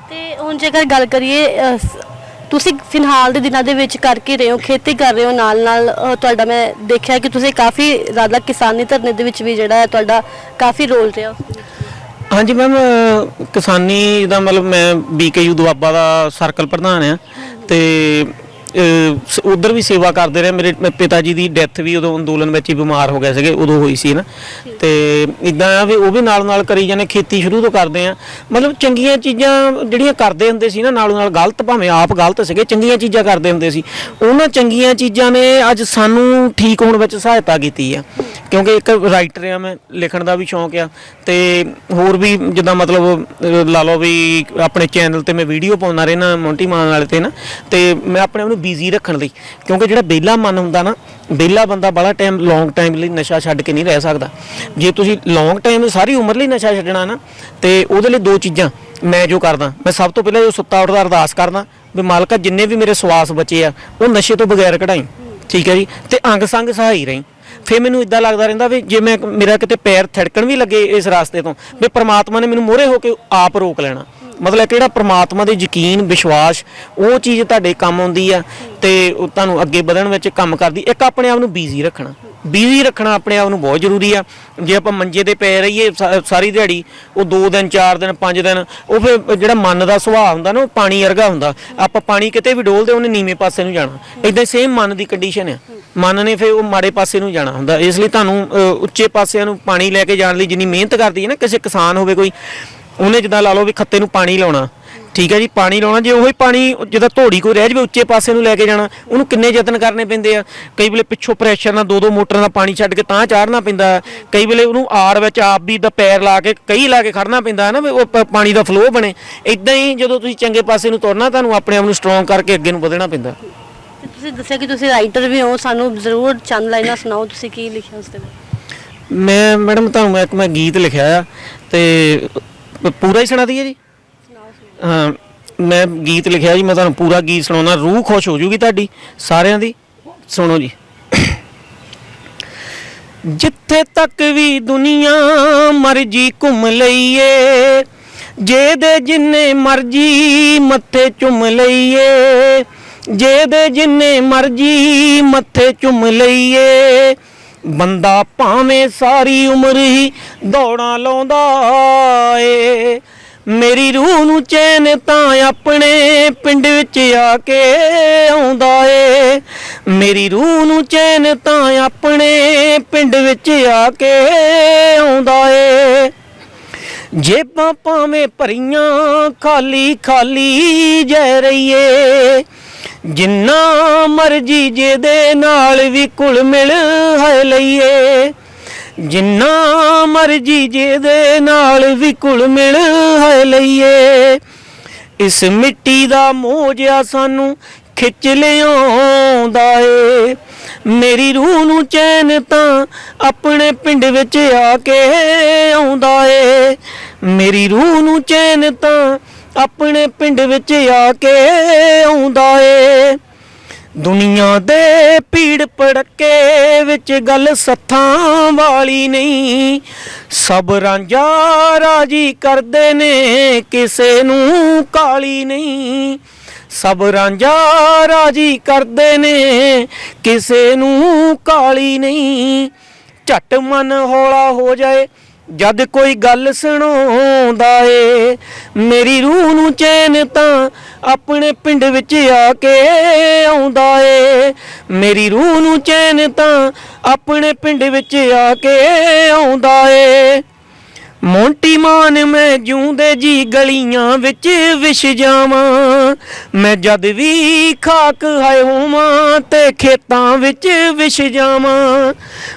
ਤੇ ਹੁਣ ਜੇਕਰ ਗੱਲ ਕਰੀਏ ਅਹ, ਸ- ਤੁਸੀਂ ਫਿਲਹਾਲ ਦੇ ਦਿਨਾਂ ਦੇ ਵਿੱਚ ਕਰਕੇ ਰਹੇ ਹੋ ਖੇਤੀ ਕਰ ਰਹੇ ਹੋ ਨਾਲ ਨਾਲ ਅਹ, ਤੁਹਾਡਾ ਮੈਂ ਦੇਖਿਆ ਕਿ ਤੁਸੀਂ ਕਾਫੀ ਜ਼ਿਆਦਾ ਕਿਸਾਨੀ ਧਰਨੇ ਦੇ ਵਿੱਚ ਵੀ ਜਿਹੜਾ ਹੈ ਤੁਹਾਡਾ ਕਾਫੀ ਰੋਲ ਰਿਹਾ ਉਸ ਦੇ ਵਿੱਚ। ਹਾਂਜੀ ਮੈਮ ਕਿਸਾਨੀ ਦਾ ਮਤਲਬ ਮੈਂ ਬੀਕੇਯੂ ਦੁਆਬਾ ਦਾ ਸਰਕਲ ਪ੍ਰਧਾਨ ਆ ਤੇ ਉਧਰ ਵੀ ਸੇਵਾ ਕਰਦੇ ਰਹੇ। ਮੇਰੇ ਮ- ਪਿਤਾ ਜੀ ਦੀ ਡੈਥ ਵੀ ਉਦੋਂ ਅੰਦੋਲਨ ਵਿੱਚ ਹੀ ਬਿਮਾਰ ਹੋ ਗਏ ਸੀਗੇ, ਉਦੋਂ ਹੋਈ ਸੀ ਨਾ। ਤੇ ਇਦਾਂ ਆ ਵੀ ਉਹ ਵੀ ਨਾਲ ਨਾਲ ਕਰੀ ਜਾਂਦੇ, ਖੇਤੀ ਸ਼ੁਰੂ ਤੋਂ ਕਰਦੇ ਆ। ਮਤਲਬ ਚੰਗੀਆਂ ਚੀਜ਼ਾਂ ਜਿਹੜੀਆਂ ਕਰਦੇ ਹੁੰਦੇ ਸੀ ਨਾ ਨਾਲੋਂ ਨਾਲ ਗਲਤ, ਭਾਵੇਂ ਆਪ ਗਲਤ ਸੀਗੇ, ਚੰਗੀਆਂ ਚੀਜ਼ਾਂ ਕਰਦੇ ਹੁੰਦੇ ਸੀ। ਉਹਨਾਂ ਚੰਗੀਆਂ ਚੀਜ਼ਾਂ ਨੇ ਅੱਜ ਸਾਨੂੰ ਠੀਕ ਹੋਣ ਵਿੱਚ ਸਹਾਇਤਾ ਕੀਤੀ ਆ। ਕਿਉਂਕਿ ਇੱਕ ਰਾਈਟਰ ਆ, ਮੈਂ ਲਿਖਣ ਦਾ ਵੀ ਸ਼ੌਂਕ ਆ। ਤੇ ਹੋਰ ਵੀ ਜਿੱਦਾਂ ਮਤਲਬ ਲਾ ਲਓ ਵੀ ਆਪਣੇ ਚੈਨਲ ਤੇ ਮੈਂ ਵੀਡੀਓ ਪਾਉਂਦਾ ਰਹਿਣਾ ਮੌਂਟੀ ਮਾਨ ਵਾਲੇ ਤੇ ਨਾ। ਤੇ ਮੈਂ ਆਪਣੇ ਆਪ ਨੂੰ ਬਿਜ਼ੀ ਰੱਖਣ ਲਈ। ਕਿਉਂਕਿ ਜਿਹੜਾ ਵਿਹਲਾ ਮਨ ਹੁੰਦਾ ਨਾ, ਵਿਹਲਾ ਬੰਦਾ ਬੜਾ ਟਾਈਮ ਲੌਂਗ ਟਾਈਮ ਲਈ ਨਸ਼ਾ ਛੱਡ ਕੇ ਨਹੀਂ ਰਹਿ ਸਕਦਾ। ਜੇ ਤੁਸੀਂ ਲੌਂਗ ਟਾਈਮ ਸਾਰੀ ਉਮਰ ਲਈ ਨਸ਼ਾ ਛੱਡਣਾ ਨਾ, ਤੇ ਉਹਦੇ ਲਈ ਦੋ ਚੀਜ਼ਾਂ ਮੈਂ ਜੋ ਕਰਦਾ। ਮੈਂ ਸਭ ਤੋਂ ਪਹਿਲਾਂ ਜੋ ਸੁੱਤਾ ਉੱਠਦਾ, ਅਰਦਾਸ ਕਰਦਾ ਵੀ ਮਾਲਕਾ ਜਿੰਨੇ ਵੀ ਮੇਰੇ ਸਵਾਸ ਬਚੇ ਆ, ਉਹ ਨਸ਼ੇ ਤੋਂ ਬਗੈਰ ਕਢਾਈ। ਠੀਕ ਹੈ ਜੀ? ਤੇ ਅੰਗ ਸੰਗ ਸਹਾਈ ਰਹੀ। ਫਿਰ ਮੈਨੂੰ ਇਦਾਂ ਲੱਗਦਾ ਰਹਿੰਦਾ ਵੀ ਜੇ ਮੈਂ, ਮੇਰਾ ਕਿਤੇ ਪੈਰ ਥੜਕਣ ਵੀ ਲੱਗੇ ਇਸ ਰਾਸਤੇ ਤੋਂ, ਵੀ ਪ੍ਰਮਾਤਮਾ ਨੇ ਮੈਨੂੰ ਮੋਹਰੇ ਹੋ ਕੇ ਆਪ ਰੋਕ ਲੈਣਾ। ਮਤਲਬ ਕਿਹੜਾ ਪ੍ਰਮਾਤਮਾ ਦੇ ਯਕੀਨ, ਵਿਸ਼ਵਾਸ, ਉਹ ਚੀਜ਼ ਤੁਹਾਡੇ ਕੰਮ ਆਉਂਦੀ ਆ ਤੇ ਉਹ ਤੁਹਾਨੂੰ ਅੱਗੇ ਵਧਣ ਵਿੱਚ ਕੰਮ ਕਰਦੀ। ਇੱਕ ਆਪਣੇ ਆਪ ਨੂੰ ਬਿਜ਼ੀ ਰੱਖਣਾ। ਬਿਜ਼ੀ ਰੱਖਣਾ ਆਪਣੇ ਆਪ ਨੂੰ ਬਹੁਤ ਜ਼ਰੂਰੀ ਆ। ਜੇ ਆਪਾਂ ਮੰਜੇ ਤੇ ਪਏ ਰਹੀਏ ਸਾਰੀ ਦਿਹਾੜੀ, ਉਹ 2 ਦਿਨ 4 ਦਿਨ 5 ਦਿਨ, ਉਹ ਫਿਰ ਜਿਹੜਾ ਮਨ ਦਾ ਸੁਭਾਅ ਹੁੰਦਾ ਨਾ, ਉਹ ਪਾਣੀ ਵਰਗਾ ਹੁੰਦਾ। ਆਪਾਂ ਪਾਣੀ ਕਿਤੇ ਵੀ ਡੋਲਦੇ, ਉਹਨੇ ਨੀਵੇਂ ਪਾਸੇ ਨੂੰ ਜਾਣਾ। ਇਦਾਂ ਸੇਮ ਮਨ ਦੀ ਕੰਡੀਸ਼ਨ ਆ। ਮਨ ਨੇ ਫਿਰ ਉਹ ਮਾੜੇ ਪਾਸੇ ਨੂੰ ਜਾਣਾ ਹੁੰਦਾ। ਇਸ ਲਈ ਤੁਹਾਨੂੰ ਉੱਚੇ ਪਾਸਿਆਂ ਨੂੰ ਪਾਣੀ ਲੈ ਕੇ ਜਾਣ ਲਈ ਜਿੰਨੀ ਮਿਹਨਤ ਕਰਦੀ ਹੈ ਨਾ, ਕਿਸੇ ਕਿਸਾਨ ਹੋਵੇ ਕੋਈ ਉਹਨੇ ਜਿੱਦਾਂ ਲਾ ਲਓ ਵੀ ਖੱਤੇ ਨੂੰ ਪਾਣੀ ਲਾਉਣਾ ਠੀਕ ਹੈ ਜੀ ਪਾਣੀ ਲਾਉਣਾ ਜੇ ਉਹੀ ਪਾਣੀ ਜਿਹਦਾ ਧੋੜੀ ਕੋਈ ਰਹਿ ਜਵੇ ਉੱਚੇ ਪਾਸੇ ਨੂੰ ਲੈ ਕੇ ਜਾਣਾ ਉਹਨੂੰ ਕਿੰਨੇ ਯਤਨ ਕਰਨੇ ਪੈਂਦੇ ਆ? ਕਈ ਵੇਲੇ ਪਿੱਛੋਂ ਪ੍ਰੈਸ਼ਰ ਨਾਲ ਦੋ ਦੋ ਮੋਟਰਾਂ ਦਾ ਪਾਣੀ ਛੱਡ ਕੇ ਤਾਂ ਚਾੜਨਾ ਪੈਂਦਾ ਕਈ ਵੇਲੇ ਉਹਨੂੰ ਆਰ ਵਿੱਚ ਆਪ ਵੀ ਦਾ ਪੈਰ ਲਾ ਕੇ ਕਈ ਲਾ ਕੇ ਖੜਨਾ ਪੈਂਦਾ ਹੈ ਨਾ ਵੀ ਉਹ ਪਾਣੀ ਦਾ ਫਲੋ ਬਣੇ। ਇਦਾਂ ਹੀ ਜਦੋਂ ਤੁਸੀਂ ਚੰਗੇ ਪਾਸੇ ਨੂੰ ਤੁਰਨਾ ਤੁਹਾਨੂੰ ਆਪਣੇ ਆਪ ਨੂੰ ਸਟਰੋਂਗ ਕਰਕੇ ਅੱਗੇ ਨੂੰ ਵਧਣਾ ਪੈਂਦਾ। ਤੇ ਤੁਸੀਂ ਦੱਸਿਆ ਕਿ ਤੁਸੀਂ ਰਾਈਟਰ ਵੀ ਹੋ ਸਾਨੂੰ ਜ਼ਰੂਰ ਚੰਦ ਲਾਈਨਾਂ ਸੁਣਾਓ ਤੁਸੀਂ ਕੀ ਲਿਖਿਆ ਉਸ ਵਿੱਚ ਮੈਂ ਮੈਡਮ ਤੁਹਾਨੂੰ ਇੱਕ ਮੈਂ ਗੀਤ ਲਿਖਿਆ ਆ ਤੇ ਪ- ਪੂਰਾ ਹੀ ਸੁਣਾ ਦਈਏ ਜੀ? ਹਾਂ, ਮੈਂ ਗੀਤ ਲਿਖਿਆ ਜੀ, ਮੈਂ ਤੁਹਾਨੂੰ ਪੂਰਾ ਗੀਤ ਸੁਣਾਉਣਾ, ਰੂਹ ਖੁਸ਼ ਹੋ ਜੂਗੀ ਤੁਹਾਡੀ, ਸਾਰਿਆਂ ਦੀ। ਸੁਣੋ ਜੀ। ਜਿੱਥੇ ਤੱਕ ਵੀ ਦੁਨੀਆ ਮਰਜ਼ੀ ਘੁੰਮ ਲਈਏ ਜੇ ਦੇ ਜਿੰਨੇ ਮਰਜ਼ੀ ਮੱਥੇ ਚੁੰਮ ਲਈਏ ਜੇ ਦੇ ਜਿੰਨੇ ਮਰਜ਼ੀ ਮੱਥੇ ਚੁੰਮ ਲਈਏ ਬੰਦਾ ਭਾਵੇਂ ਸਾਰੀ ਉਮਰ ਹੀ ਦੌੜਾਂ ਲਾਉਂਦਾ ਏ। ਮੇਰੀ ਰੂਹ ਨੂੰ ਚੈਨ ਤਾਂ ਆਪਣੇ ਪਿੰਡ ਵਿੱਚ ਆ ਕੇ ਆਉਂਦਾ ਏ। ਮੇਰੀ ਰੂਹ ਨੂੰ ਚੈਨ ਤਾਂ ਆਪਣੇ ਪਿੰਡ ਵਿੱਚ ਆ ਕੇ ਆਉਂਦਾ ਏ। ਜੇਬਾਂ ਭਾਵੇਂ ਭਰੀਆਂ ਖਾਲੀ ਖਾਲੀ ਜੈ ਰਹੀਏ। ਜਿੰਨਾ ਮਰਜ਼ੀ ਜਿਹਦੇ ਨਾਲ ਵੀ ਕੁਲ ਮਿਲ ਹੈ ਲਈਏ। ਜਿੰਨਾ ਮਰਜ਼ੀ ਜਿਹਦੇ ਨਾਲ ਵੀ ਕੁਲ ਮਿਲ ਹੈ ਲਈਏ। ਇਸ ਮਿੱਟੀ ਦਾ ਮੋਹ ਮੋਜਿਆ ਸਾਨੂੰ ਖਿੱਚ ਲਿਆਉਂਦਾ ਏ। ਮੇਰੀ ਰੂਹ ਨੂੰ ਚੈਨ ਤਾਂ ਆਪਣੇ ਪਿੰਡ ਵਿੱਚ ਆ ਕੇ ਆਉਂਦਾ ਏ। ਮੇਰੀ ਰੂਹ ਨੂੰ ਚੈਨ ਤਾਂ ਆਪਣੇ ਪਿੰਡ ਵਿੱਚ ਆ ਕੇ ਆਉਂਦਾ ਏ। ਦੁਨੀਆ ਦੇ ਪੀੜ ਪੜਕੇ ਵਿੱਚ ਗੱਲ ਸੱਥਾਂ ਵਾਲੀ ਨਹੀਂ। ਸਭ ਰਾਂਝਾ ਰਾਜੀ ਕਰਦੇ ਨੇ, ਕਿਸੇ ਨੂੰ ਕਾਲੀ ਨਹੀਂ। ਸਭ ਰਾਂਝਾ ਰਾਜੀ ਕਰਦੇ ਨੇ, ਕਿਸੇ ਨੂੰ ਕਾਲੀ ਨਹੀਂ। ਝਟ ਮਨ ਹੌਲਾ ਹੋ ਜਾਏ ਜਦ ਕੋਈ ਗੱਲ ਸੁਣਾਉਂਦਾ ਏ, ਮੇਰੀ ਰੂਹ ਨੂੰ ਚੈਨ ਤਾਂ ਆਪਣੇ ਪਿੰਡ ਵਿੱਚ ਆ ਕੇ ਆਉਂਦਾ ਏ। ਮੇਰੀ ਰੂਹ ਨੂੰ ਚੈਨ ਤਾਂ ਆਪਣੇ ਪਿੰਡ ਵਿੱਚ ਆ ਕੇ ਆਉਂਦਾ ਏ। ਮੋਂਟੀ ਮਾਨ ਮੈਂ ਜੂੰਦੇ ਜੀ ਗਲੀਆਂ ਵਿੱਚ ਵਿਛ ਜਾਵਾਂ। ਮੈਂ ਜਦ ਵੀ ਖਾਕ ਹੈ ਹੋਵਾਂ ਤੇ ਖੇਤਾਂ ਵਿੱਚ ਵਿਛ ਜਾਵਾਂ।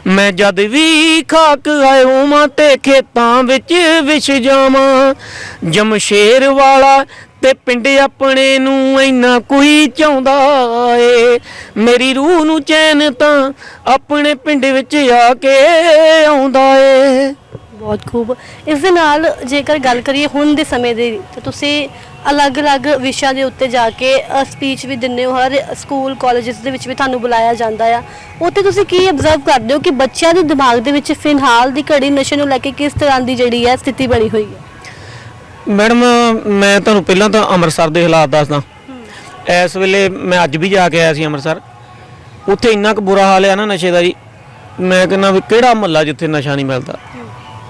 ਮੈਂ ਜਦ ਵੀ ਖਾਕ ਹੈ ਹੋਵਾਂ ਤੇ ਖੇਤਾਂ ਵਿੱਚ ਵਿਛ ਜਾਵਾਂ। ਜਮਸ਼ੇਰ ਵਾਲਾ ਤੇ ਪਿੰਡ ਆਪਣੇ ਨੂੰ ਇੰਨਾ ਕੋਈ ਚਾਹੁੰਦਾ ਏ। ਮੇਰੀ ਰੂਹ ਨੂੰ ਚੈਨ ਤਾਂ ਆਪਣੇ ਪਿੰਡ ਵਿੱਚ ਆ ਕੇ ਆਉਂਦਾ ਏ। ਬਹੁਤ ਖੂਬ। ਇਸ ਦੇ ਨਾਲ ਜੇਕਰ ਗੱਲ ਕਰੀਏ ਹੁਣ ਦੇ ਸਮੇਂ ਦੀ ਤਾਂ ਤੁਸੀਂ ਅਲੱਗ-ਅਲੱਗ ਵਿਸ਼ਿਆਂ ਦੇ ਉੱਤੇ ਜਾ ਕੇ ਸਪੀਚ ਵੀ ਦਿੰਦੇ ਹੋ ਹਰ ਸਕੂਲ ਕਾਲਜਸ ਦੇ ਵਿੱਚ ਵੀ ਤੁਹਾਨੂੰ ਬੁਲਾਇਆ ਜਾਂਦਾ ਆ। ਉੱਥੇ ਤੁਸੀਂ ਕੀ ਅਬਜ਼ਰਵ ਕਰਦੇ ਹੋ ਕਿ ਬੱਚਿਆਂ ਦੇ ਦਿਮਾਗ ਦੇ ਵਿੱਚ ਫਿਲਹਾਲ ਦੀ ਘੜੀ ਨਸ਼ੇ ਨੂੰ ਲੈ ਕੇ ਕਿਸ ਤਰ੍ਹਾਂ ਦੀ ਜਿਹੜੀ ਹੈ ਸਥਿਤੀ ਬਣੀ ਹੋਈ ਹੈ? ਮੈਡਮ ਮੈਂ ਤੁਹਾਨੂੰ ਪਹਿਲਾਂ ਤਾਂ ਅੰਮ੍ਰਿਤਸਰ ਦੇ ਹਾਲਾਤ ਦੱਸਦਾ। ਇਸ ਵੇਲੇ ਮੈਂ ਅੱਜ ਵੀ ਜਾ ਕੇ ਆਇਆ ਸੀ ਅੰਮ੍ਰਿਤਸਰ। ਉੱਥੇ ਇੰਨਾ ਕੁ ਬੁਰਾ ਹਾਲ ਆ ਨਾ ਨਸ਼ੇ ਦਾ ਜੀ। ਮੈਂ ਕਹਿੰਦਾ ਵੀ ਕਿਹੜਾ ਮਹੱਲਾ ਜਿੱਥੇ ਨਸ਼ਾ ਨਹੀਂ ਮਿਲਦਾ?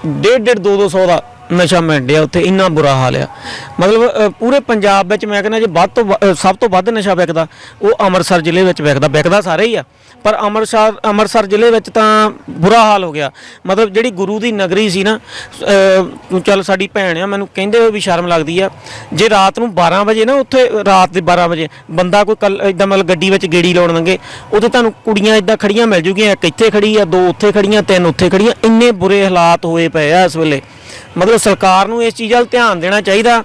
ਡੇਢ ਡੇਢ 2 200 ਦਾ। ਨਸ਼ਾ ਮਿਲਦਿਆ ਉੱਥੇ ਇੰਨਾ ਬੁਰਾ ਹਾਲ ਆ। ਮਤਲਬ ਅ, ਪੂਰੇ ਪੰਜਾਬ ਵਿੱਚ ਮੈਂ ਕਹਿੰਦਾ ਜੇ ਵੱਧ ਤੋਂ ਵ- ਅ, ਸਭ ਤੋਂ ਵੱਧ ਨਸ਼ਾ ਵਿਕਦਾ ਉਹ ਅੰਮ੍ਰਿਤਸਰ ਜ਼ਿਲ੍ਹੇ ਵਿੱਚ ਵਿਕਦਾ ਵਿਕਦਾ ਸਾਰੇ ਹੀ ਆ। ਪਰ ਅੰਮ੍ਰਿਤਸਰ ਅੰਮ੍ਰਿਤਸਰ ਜ਼ਿਲ੍ਹੇ ਵਿੱਚ ਤਾਂ ਬੁਰਾ ਹਾਲ ਹੋ ਗਿਆ। ਮਤਲਬ ਜਿਹੜੀ ਗੁਰੂ ਦੀ ਨਗਰੀ ਸੀ ਨਾ ਅ, ਚੱਲ ਸਾਡੀ ਭੈਣ ਆ ਮੈਨੂੰ ਕਹਿੰਦੇ ਹੋਏ ਵੀ ਸ਼ਰਮ ਲੱਗਦੀ ਆ। ਜੇ ਰਾਤ ਨੂੰ 12 ਵਜੇ ਨਾ ਉੱਥੇ ਰਾਤ ਦੇ 12 ਵਜੇ ਬੰਦਾ ਕੋਈ ਕੱਲ ਇਦਾਂ ਮਤਲਬ ਗੱਡੀ ਵਿੱਚ ਗੇੜੀ ਲਾਉਣ ਲੰਗੇ ਉਦੋਂ ਤੁਹਾਨੂੰ ਕੁੜੀਆਂ ਇਦਾਂ ਖੜੀਆਂ ਮਿਲ ਜੂਗੀਆਂ ਇੱਕ ਇੱਥੇ ਖੜੀ ਆ ਦੋ ਉੱਥੇ ਖੜੀਆਂ ਤਿੰਨ ਉੱਥੇ ਖੜੀਆਂ ਇੰਨੇ ਬੁਰੇ ਹਾਲਾਤ ਹੋਏ ਪਏ ਆ ਇਸ ਵੇਲੇ। ਮਤਲਬ ਸਰਕਾਰ ਨੂੰ ਇਸ ਚੀਜ਼ ਵੱਲ ਧਿਆਨ ਦੇਣਾ ਚਾਹੀਦਾ।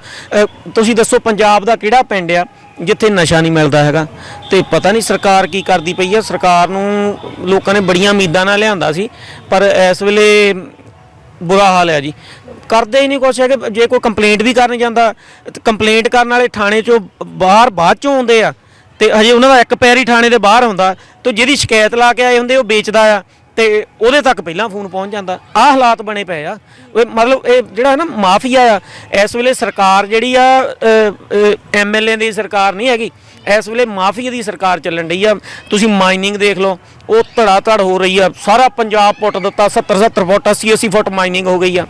ਤੁਸੀਂ ਦੱਸੋ ਪੰਜਾਬ ਦਾ ਕਿਹੜਾ ਪਿੰਡ ਆ ਜਿੱਥੇ ਨਸ਼ਾ ਨਹੀਂ ਮਿਲਦਾ ਹੈਗਾ? ਤੇ ਪਤਾ ਨਹੀਂ ਸਰਕਾਰ ਕੀ ਕਰਦੀ ਪਈ ਆ। ਸਰਕਾਰ ਨੂੰ ਲੋਕਾਂ ਨੇ ਬੜੀਆਂ ਉਮੀਦਾਂ ਨਾਲ ਲਿਆਂਦਾ ਸੀ, ਪਰ ਇਸ ਵੇਲੇ ਬੁਰਾ ਹਾਲ ਹੈ ਜੀ। ਕਰਦੇ ਹੀ ਨਹੀਂ ਕੁਛ ਹੈ ਕਿ ਜੇ ਕੋਈ ਕੰਪਲੇਂਟ ਵੀ ਕਰਨ ਜਾਂਦਾ ਕੰਪਲੇਂਟ ਕਰਨ ਵਾਲੇ ਥਾਣੇ ਚੋਂ ਬਾਹਰ ਬਾਅਦ ਚੋਂ ਆਉਂਦੇ ਆ। ਤੇ ਹਜੇ ਉਹਨਾਂ ਦਾ ਇੱਕ ਪੈਰ ਹੀ ਥਾਣੇ ਦੇ ਬਾਹਰ ਹੁੰਦਾ। ਤੇ ਜਿਹਦੀ ਸ਼ਿਕਾਇਤ ਲਾ ਕੇ ਆਏ ਹੁੰਦੇ, ਉਹ ਵੇਚਦਾ ਆ। ਤੇ ਉਹਦੇ ਤੱਕ ਪਹਿਲਾਂ ਫੋਨ ਪਹੁੰਚ ਜਾਂਦਾ। ਆਹ ਹਾਲਾਤ ਬਣੇ ਪਏ ਆ। ਇਹ ਮਤਲਬ ਇਹ ਜਿਹੜਾ ਹੈ ਨਾ ਮਾਫੀਆ ਆ, ਇਸ ਵੇਲੇ ਸਰਕਾਰ ਜਿਹੜੀ ਆ ਐਮਐਲਏ ਦੀ ਸਰਕਾਰ ਨਹੀਂ ਹੈਗੀ, ਇਸ ਵੇਲੇ ਮਾਫੀਆ ਦੀ ਸਰਕਾਰ ਚੱਲਣ ਰਹੀ ਆ। ਤੁਸੀਂ ਮਾਈਨਿੰਗ ਦੇਖ ਲਓ ਉਹ ਧੜਾ ਧੜ ਹੋ ਰਹੀ ਆ। ਸਾਰਾ ਪੰਜਾਬ ਪੁੱਟ ਦਿੱਤਾ 70 70 ਫੁੱਟ 80 80 ਫੁੱਟ ਮਾਈਨਿੰਗ ਹੋ ਗਈ ਆ।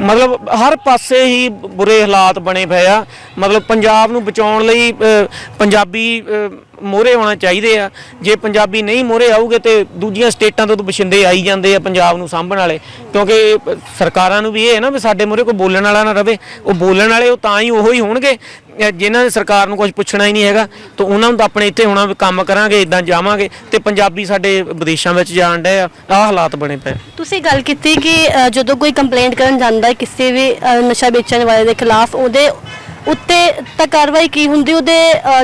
ਮਤਲਬ ਹਰ ਪਾਸੇ ਹੀ ਬੁਰੇ ਹਾਲਾਤ ਬਣੇ ਪਏ ਆ। ਮਤਲਬ ਪੰਜਾਬ ਨੂੰ ਬਚਾਉਣ ਲਈ ਪੰਜਾਬੀ ਮੋਹਰੇ ਆਉਣਾ ਚਾਹੀਦੇ ਆ। ਜੇ ਪੰਜਾਬੀ ਨਹੀਂ ਮੋਹਰੇ ਆਊਗੇ ਤੇ ਦੂਜੀਆਂ ਸਟੇਟਾਂ ਤੋਂ ਤਾਂ ਬਸ਼ਿੰਦੇ ਆਈ ਜਾਂਦੇ ਆ ਪੰਜਾਬ ਨੂੰ ਸਾਂਭਣ ਵਾਲੇ। ਕਿਉਂਕਿ ਸਰਕਾਰਾਂ ਨੂੰ ਵੀ ਇਹ ਹੈ ਨਾ ਵੀ ਸਾਡੇ ਮੋਹਰੇ ਕੋਈ ਬੋਲਣ ਵਾਲਾ ਨਾ ਰਵੇ। ਉਹ ਬੋਲਣ ਵਾਲੇ ਉਹ ਤਾਂ ਹੀ ਉਹੋ ਹੀ ਹੋਣਗੇ। ਜਿਨ੍ਹਾਂ ਨੇ ਸਰਕਾਰ ਨੂੰ ਕੁਝ ਪੁੱਛਣਾ ਹੀ ਨਹੀਂ ਹੈਗਾ, ਤਾਂ ਉਹਨਾਂ ਨੂੰ ਤਾਂ ਆਪਣੇ ਇੱਥੇ ਹੋਣਾ ਕੰਮ ਕਰਾਂਗੇ ਇਦਾਂ ਜਾਵਾਂਗੇ, ਤੇ ਪੰਜਾਬੀ ਸਾਡੇ ਵਿਦੇਸ਼ਾਂ ਵਿੱਚ ਜਾਣ ਡਏ ਆ, ਆਹ ਹਾਲਾਤ ਬਣੇ ਪਏ। ਤੁਸੀਂ ਗੱਲ ਕੀਤੀ ਕਿ ਜਦੋਂ ਕੋਈ ਕੰਪਲੇਂਟ ਕਰਨ ਜਾਂਦਾ ਕਿਸੇ ਵੀ ਨਸ਼ਾ ਵੇਚਣ ਵਾਲੇ ਦੇ ਖਿਲਾਫ, ਉਹਦੇ ਉੱਤੇ ਤਾਂ ਕਾਰਵਾਈ ਕੀ ਹੁੰਦੀ? ਉਹਦੇ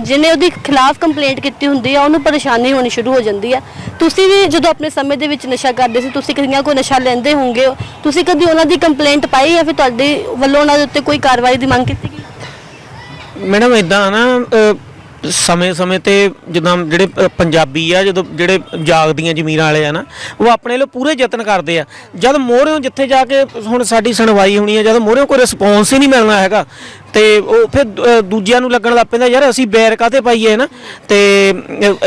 ਜਿਹਨੇ ਉਹਦੀ ਖਿਲਾਫ ਕੰਪਲੇਂਟ ਕੀਤੀ ਹੁੰਦੀ ਆ, ਉਹਨੂੰ ਪਰੇਸ਼ਾਨੀ ਹੋਣੀ ਸ਼ੁਰੂ ਹੋ ਜਾਂਦੀ ਆ। ਤੁਸੀਂ ਵੀ ਜਦੋਂ ਆਪਣੇ ਸਮੇਂ ਦੇ ਵਿੱਚ ਨਸ਼ਾ ਕਰਦੇ ਸੀ, ਤੁਸੀਂ ਕਿੰਨੀਆਂ ਕੋਈ ਨਸ਼ਾ ਲੈਂਦੇ ਹੋਵੋਗੇ, ਤੁਸੀਂ ਕਦੀ ਉਹਨਾਂ ਦੀ ਕੰਪਲੇਂਟ ਪਾਈ ਜਾਂ ਫਿਰ ਤੁਹਾਡੇ ਵੱਲੋਂ ਉਹਨਾਂ ਦੇ ਉੱਤੇ ਕੋਈ ਕਾਰਵਾਈ ਦੀ ਮੰਗ ਕੀਤੀ ਗਈ? ਮੈਡਮ ਇਦਾਂ ਨਾ ਅਹ ਸਮੇਂ-ਸਮੇਂ ਤੇ ਜਿੱਦਾਂ ਜਿਹੜੇ ਅ, ਪੰਜਾਬੀ ਆ ਜਦੋਂ ਜਿਹੜੇ ਜਾਗਦੀਆਂ ਜ਼ਮੀਰਾਂ ਵਾਲੇ ਆ ਨਾ ਉਹ ਆਪਣੇ ਲਈ ਪੂਰੇ ਯਤਨ ਕਰਦੇ ਆ। ਜਦ ਮੋਹਰਿਓਂ ਜਿੱਥੇ ਜਾ ਕੇ ਹੁਣ ਸਾਡੀ ਸੁਣਵਾਈ ਹੋਣੀ ਆ ਜਦ ਮੋਹਰਿਓਂ ਕੋਈ ਰਿਸਪੌਂਸ ਹੀ ਨਹੀਂ ਮਿਲਣਾ ਹੈਗਾ ਤੇ ਉਹ ਫਿਰ ਅ, ਦੂਜਿਆਂ ਨੂੰ ਲੱਗਣ ਲੱਗ ਪੈਂਦਾ ਯਾਰ ਅਸੀਂ ਬੈਰ ਕਾਤੇ ਪਾਈਏ ਨਾ? ਤੇ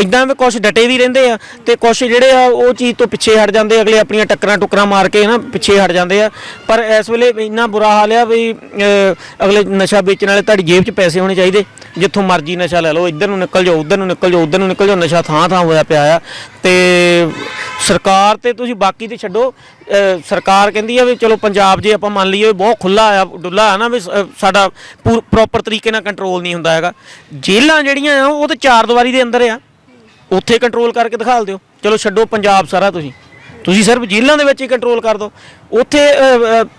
ਇਦਾਂ ਵੀ ਕੁਝ ਡਟੇ ਵੀ ਰਹਿੰਦੇ ਆ ਤੇ ਕੁਝ ਜਿਹੜੇ ਆ ਉਹ ਚੀਜ਼ ਤੋਂ ਪਿੱਛੇ ਹਟ ਜਾਂਦੇ ਅਗਲੇ ਆਪਣੀਆਂ ਟੱਕਰਾਂ ਟੁਕਰਾਂ ਮਾਰ ਕੇ ਨਾ ਪਿੱਛੇ ਹਟ ਜਾਂਦੇ ਆ। ਪਰ ਇਸ ਵੇਲੇ ਇੰਨਾ ਬੁਰਾ ਹਾਲ ਆ ਵੀ ਅ, ਅਗਲੇ ਨਸ਼ਾ ਵੇਚਣ ਵਾਲੇ ਤੁਹਾਡੀ ਜੇਬ 'ਚ ਪੈਸੇ ਹੋਣੇ ਚਾਹੀਦੇ ਜਿੱਥੋਂ ਮਰਜ਼ੀ ਨਸ਼ਾ ਲੈ ਲਓ ਇੱਧਰ ਨੂੰ ਨਿਕਲ ਜਾਓ, ਉੱਧਰ ਨੂੰ ਨਿਕਲ ਜਾਓ, ਉੱਧਰ ਨੂੰ ਨਿਕਲ ਜਾਓ, ਨਸ਼ਾ ਥਾਂ ਥਾਂ ਹੋਇਆ ਪਿਆ ਆ। ਤੇ ਸਰਕਾਰ ਤੇ ਤੁਸੀਂ ਬਾਕੀ ਤੇ ਛੱਡੋ ਸਰਕਾਰ ਕਹਿੰਦੀ ਆ ਵੀ ਚਲੋ ਪੰਜਾਬ ਜੇ ਆਪਾਂ ਮੰਨ ਲਈਏ ਬਹੁਤ ਖੁੱਲਾ ਆ ਡੁੱਲਾ ਆ ਨਾ ਵੀ ਸਾਡਾ ਪ੍ਰੋਪਰ ਤਰੀਕੇ ਨਾਲ ਕੰਟਰੋਲ ਨਹੀਂ ਹੁੰਦਾ ਹੈਗਾ। ਜੇਲਾਂ ਜਿਹੜੀਆਂ ਆ, ਉਹ ਤੇ ਚਾਰ ਦੀਵਾਰੀ ਦੇ ਅੰਦਰ ਆ। ਉੱਥੇ ਕੰਟਰੋਲ ਕਰਕੇ ਦਿਖਾਲ ਦਿਓ। ਚਲੋ ਛੱਡੋ ਪੰਜਾਬ ਸਾਰਾ ਤੁਸੀਂ। ਤੁਸੀਂ ਸਿਰਫ ਜੇਲਾਂ ਦੇ ਵਿੱਚ ਹੀ ਕੰਟਰੋਲ ਕਰ ਦਿਓ। ਉੱਥੇ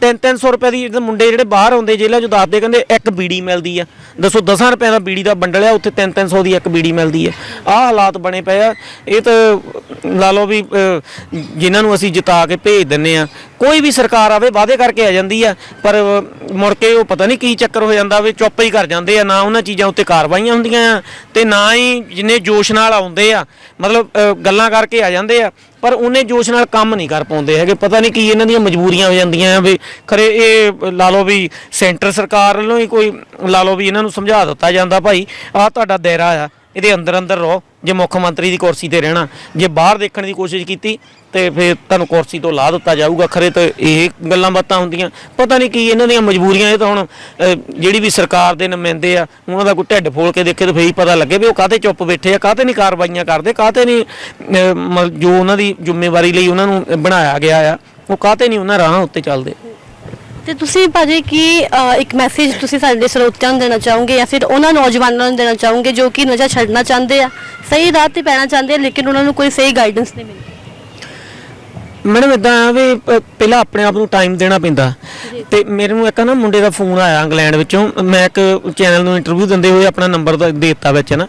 3-300 ਰੁਪਏ ਦੀ ਮੁੰਡੇ ਜਿਹੜੇ ਬਾਹਰ ਆਉਂਦੇ ਜੇਲ੍ਹਾਂ 'ਚੋਂ ਦੱਸਦੇ ਕਹਿੰਦੇ ਇੱਕ ਬੀੜੀ ਮਿਲਦੀ ਆ। ਦੱਸੋ 10 ਰੁਪਏ ਦਾ ਬੀੜੀ ਦਾ ਬੰਡਲ ਆ ਉੱਥੇ 3-300 ਦੀ ਇੱਕ ਬੀੜੀ ਮਿਲਦੀ ਆ। ਆਹ ਹਾਲਾਤ ਬਣੇ ਪਏ ਆ। ਇਹ ਤਾਂ ਲਾ ਲਓ ਵੀ ਅ, ਜਿਨ੍ਹਾਂ ਨੂੰ ਅਸੀਂ ਜਿਤਾ ਕੇ ਭੇਜ ਦਿੰਨੇ ਆ। ਕੋਈ ਵੀ ਸਰਕਾਰ ਆਵੇ ਵਾਅਦੇ ਕਰਕੇ ਆ ਜਾਂਦੀ ਆ ਪਰ ਮੁੜ ਕੇ ਉਹ ਪਤਾ ਨਹੀਂ ਕੀ ਚੱਕਰ ਹੋ ਜਾਂਦਾ ਵੀ ਚੁੱਪ ਹੀ ਕਰ ਜਾਂਦੇ ਆ ਨਾ ਉਹਨਾਂ ਚੀਜ਼ਾਂ ਉੱਤੇ ਕਾਰਵਾਈਆਂ ਹੁੰਦੀਆਂ ਆ ਤੇ ਨਾ ਹੀ ਜਿੰਨੇ ਜੋਸ਼ ਨਾਲ ਆਉਂਦੇ ਆ ਮਤਲਬ ਗੱਲਾਂ ਕਰਕੇ ਆ ਜਾਂਦੇ ਆ ਪਰ ਉਹਨੇ ਜੋਸ਼ ਨਾਲ ਕੰਮ ਨਹੀਂ ਕਰ ਪਾਉਂਦੇ ਹੈਗੇ। ਪਤਾ ਨਹੀਂ ਕੀ ਇਹਨਾਂ ਦੀਆਂ ਮਜਬੂਰੀਆਂ ਹੋ ਜਾਂਦੀਆਂ ਆ ਵੀ ਖਰੇ ਇਹ ਲਾ ਲਓ ਵੀ ਸੈਂਟਰ ਸਰਕਾਰ ਵੱਲੋਂ ਹੀ ਕੋਈ ਲਾ ਲਓ ਵੀ ਇਹਨਾਂ ਨੂੰ ਸਮਝਾ ਦਿੱਤਾ ਜਾਂਦਾ ਭਾਈ, ਆਹ ਤੁਹਾਡਾ ਦਾਇਰਾ ਆ, ਇਹਦੇ ਅੰਦਰ ਅੰਦਰ ਰਹੋ, ਜੇ ਮੁੱਖ ਮੰਤਰੀ ਦੀ ਕੁਰਸੀ ਤੇ ਰਹਿਣਾ, ਜੇ ਬਾਹਰ ਦੇਖਣ ਦੀ ਕੋਸ਼ਿਸ਼ ਕੀਤੀ ਤੇ ਫਿਰ ਤੁਹਾਨੂੰ ਕੁਰਸੀ ਤੋਂ ਲਾ ਦਿੱਤਾ ਜਾਊਗਾ ਖਰੇ ਤਾਂ ਇਹ ਗੱਲਾਂ ਬਾਤਾਂ ਹੁੰਦੀਆਂ। ਪਤਾ ਨਹੀਂ ਕੀ ਇਹਨਾਂ ਦੀਆਂ ਮਜਬੂਰੀਆਂ ਇਹ ਤਾਂ ਹੁਣ ਅਹ, ਜਿਹੜੀ ਵੀ ਸਰਕਾਰ ਦੇ ਨੁਮਾਇੰਦੇ ਆ ਉਹਨਾਂ ਦਾ ਕੋਈ ਢਿੱਡ ਫੋਲ ਕੇ ਦੇਖੇ ਤਾਂ ਫੇਰ ਹੀ ਪਤਾ ਲੱਗੇ ਵੀ ਉਹ ਕਾਹਤੇ ਚੁੱਪ ਬੈਠੇ ਆ ਕਾਹਤੇ ਨਹੀਂ ਕਾਰਵਾਈਆਂ ਕਰਦੇ ਕਾਹਤੇ ਨਹੀਂ ਅਹ, ਮ- ਜੋ ਉਹਨਾਂ ਦੀ ਜ਼ਿੰਮੇਵਾਰੀ ਲਈ ਉਹਨਾਂ ਨੂੰ ਬਣਾਇਆ ਗਿਆ ਆ ਉਹ ਕਾਹਤੇ ਨਹੀਂ ਉਹਨਾਂ ਰਾਹਾਂ ਉੱਤੇ ਚੱਲਦੇ। ਤੇ ਤੁਸੀਂ ਭਾਜੀ ਕੀ ਅ, ਇੱਕ ਮੈਸੇਜ ਤੁਸੀਂ ਸਾਡੇ ਸਰੋਤਿਆਂ ਨੂੰ ਦੇਣਾ ਚਾਹੋਗੇ ਜਾਂ ਫਿਰ ਉਹਨਾਂ ਨੌਜਵਾਨਾਂ ਨੂੰ ਦੇਣਾ ਚਾਹੋਗੇ ਜੋ ਕਿ ਨਸ਼ਾ ਛੱਡਣਾ ਚਾਹੁੰਦੇ ਆ? ਸਹੀ ਰਾਹ ਤੇ ਪੈਣਾ ਚਾਹੁੰਦੇ ਆ ਲੇਕਿਨ ਉਹਨਾਂ ਨੂੰ ਕੋਈ ਸਹੀ ਗਾਈਡੈਂਸ ਨਹੀਂ ਮਿਲਦੀ। ਮੈਡਮ ਇਦਾਂ ਆ ਵੀ ਪ- ਪਹਿਲਾਂ ਆਪਣੇ ਆਪ ਨੂੰ ਟਾਈਮ ਦੇਣਾ ਪੈਂਦਾ। ਤੇ ਮੇਰੇ ਨੂੰ ਇੱਕ ਨਾ ਮੁੰਡੇ ਦਾ ਫੋਨ ਆਇਆ ਇੰਗਲੈਂਡ ਵਿੱਚੋਂ। ਮੈਂ ਇੱਕ ਚੈਨਲ ਨੂੰ ਇੰਟਰਵਿਊ ਦਿੰਦੇ ਹੋਏ ਆਪਣਾ ਨੰਬਰ ਦੇ ਦਿੱਤਾ ਵਿੱਚ ਨਾ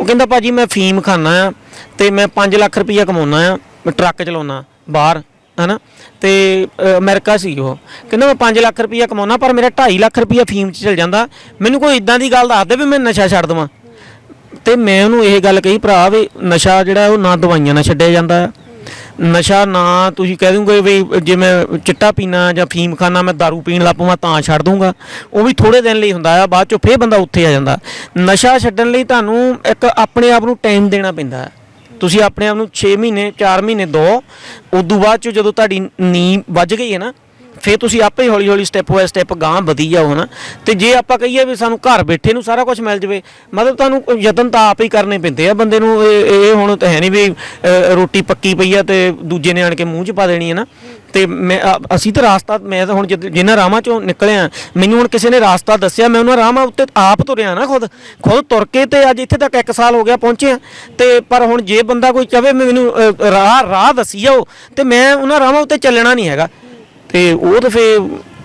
ਉਹ ਕਹਿੰਦਾ ਭਾਜੀ ਮੈਂ ਫੀਮ ਖਾਨਾ ਆ ਤੇ ਮੈਂ 5 ਲੱਖ ਰੁਪਈਆ ਕਮਾਉਣਾ ਆ ਮੈਂ ਟਰੱਕ ਚਲਾਉਣਾ ਬਾਹਰ ਹਨਾ। ਤੇ ਅ, ਅਮਰੀਕਾ ਸੀ ਉਹ। ਕਹਿੰਦਾ ਮੈਂ 5 ਲੱਖ ਰੁਪਈਆ ਕਮਾਉਣਾ ਪਰ ਮੇਰਾ 2.5 ਲੱਖ ਰੁਪਈਆ ਫੀਮ 'ਚ ਚਲ ਜਾਂਦਾ। ਮੈਨੂੰ ਕੋਈ ਇਦਾਂ ਦੀ ਗੱਲ ਦੱਸ ਦੇ ਵੀ ਮੈਂ ਨਸ਼ਾ ਛੱਡ ਦਵਾਂ। ਤੇ ਮੈਂ ਉਹਨੂੰ ਇਹ ਗੱਲ ਕਹੀ ਭਰਾ ਵੀ ਨਸ਼ਾ ਜਿਹੜਾ ਉਹ ਨਾ ਦਵਾਈਆਂ ਨਾਲ ਛੱਡਿਆ ਜਾਂਦਾ ਨਸ਼ਾ ਨਾ, ਤੁਸੀਂ ਕਹਿ ਦੂੰਗੇ ਵੀ ਜੇ ਮੈਂ ਚਿੱਟਾ ਪੀਣਾ ਜਾਂ ਫੀਮ ਖਾਣਾ, ਮੈਂ दारू ਪੀਣ ਲੱਗ ਪਵਾਂ ਤਾਂ ਛੱਡ ਦੂੰਗਾ ਉਹ ਵੀ ਥੋੜੇ ਦਿਨ ਲਈ ਹੁੰਦਾ ਆ, ਬਾਅਦ ਚੋਂ ਫੇਰ ਬੰਦਾ ਉੱਥੇ ਆ ਜਾਂਦਾ। ਨਸ਼ਾ ਛੱਡਣ ਲਈ ਤੁਹਾਨੂੰ ਇੱਕ ਆਪਣੇ ਆਪ ਨੂੰ ਟਾਈਮ ਦੇਣਾ ਪੈਂਦਾ ਹੈ। ਤੁਸੀਂ ਆਪਣੇ ਆਪ ਨੂੰ 6 ਮਹੀਨੇ 4 ਮਹੀਨੇ ਦੋ, ਉਦੋਂ ਬਾਅਦ ਚ ਜਦੋਂ ਤੁਹਾਡੀ ਨੀਂਦ ਵੱਜ ਗਈ ਹੈ ਨਾ ਫਿਰ ਤੁਸੀਂ ਆਪੇ ਹੀ ਹੌਲੀ ਹੌਲੀ ਸਟੈਪ ਬਾਏ ਸਟੈਪ ਗਾਂ ਵਧੀ ਜਾਓ, ਹਨਾ? ਤੇ ਜੇ ਆਪਾਂ ਕਹੀਏ ਵੀ ਸਾਨੂੰ ਘਰ ਬੈਠੇ ਨੂੰ ਸਾਰਾ ਕੁਝ ਮਿਲ ਜਵੇ, ਮਤਲਬ ਤੁਹਾਨੂੰ ਯਤਨ ਤਾਂ ਆਪ ਹੀ ਕਰਨੇ ਪੈਂਦੇ ਆ ਬੰਦੇ ਨੂੰ, ਇਹ ਇਹ ਹੁਣ ਤਾਂ ਹੈ ਨਹੀਂ ਵੀ ਰੋਟੀ ਪੱਕੀ ਪਈ ਆ ਤੇ ਦੂਜੇ ਨੇ ਆਣ ਕੇ ਮੂੰਹ 'ਚ ਪਾ ਦੇਣੀ ਹੈ ਨਾ? ਤੇ ਮੈਂ ਅਸੀਂ ਤਾਂ ਰਾਸਤਾ, ਮੈਂ ਤਾਂ ਹੁਣ ਜਦ- ਜਿਨ੍ਹਾਂ ਰਾਹਾਂ 'ਚੋਂ ਨਿਕਲਿਆ, ਮੈਨੂੰ ਹੁਣ ਕਿਸੇ ਨੇ ਰਾਸਤਾ ਦੱਸਿਆ, ਮੈਂ ਉਹਨਾਂ ਰਾਹਾਂ ਉੱਤੇ ਆਪ ਤੁਰਿਆ ਨਾ ਖੁਦ ਖੁਦ ਤੁਰ ਕੇ ਤੇ ਅੱਜ ਇੱਥੇ ਤੱਕ 1 ਸਾਲ ਹੋ ਗਿਆ ਪਹੁੰਚਿਆ, ਤੇ ਪਰ ਹੁਣ ਜੇ ਬੰਦਾ ਕੋਈ ਚਾਵੇ ਮੈਨੂੰ ਰਾਹ ਰਾਹ ਦੱਸੀ ਜਾਓ, ਤੇ ਮੈਂ ਉਹਨਾਂ ਰਾਹਾਂ ਉੱਤੇ ਚੱਲਣਾ ਨਹੀਂ ਹੈਗਾ। ਤੇ ਉਹ ਤਾਂ ਫੇ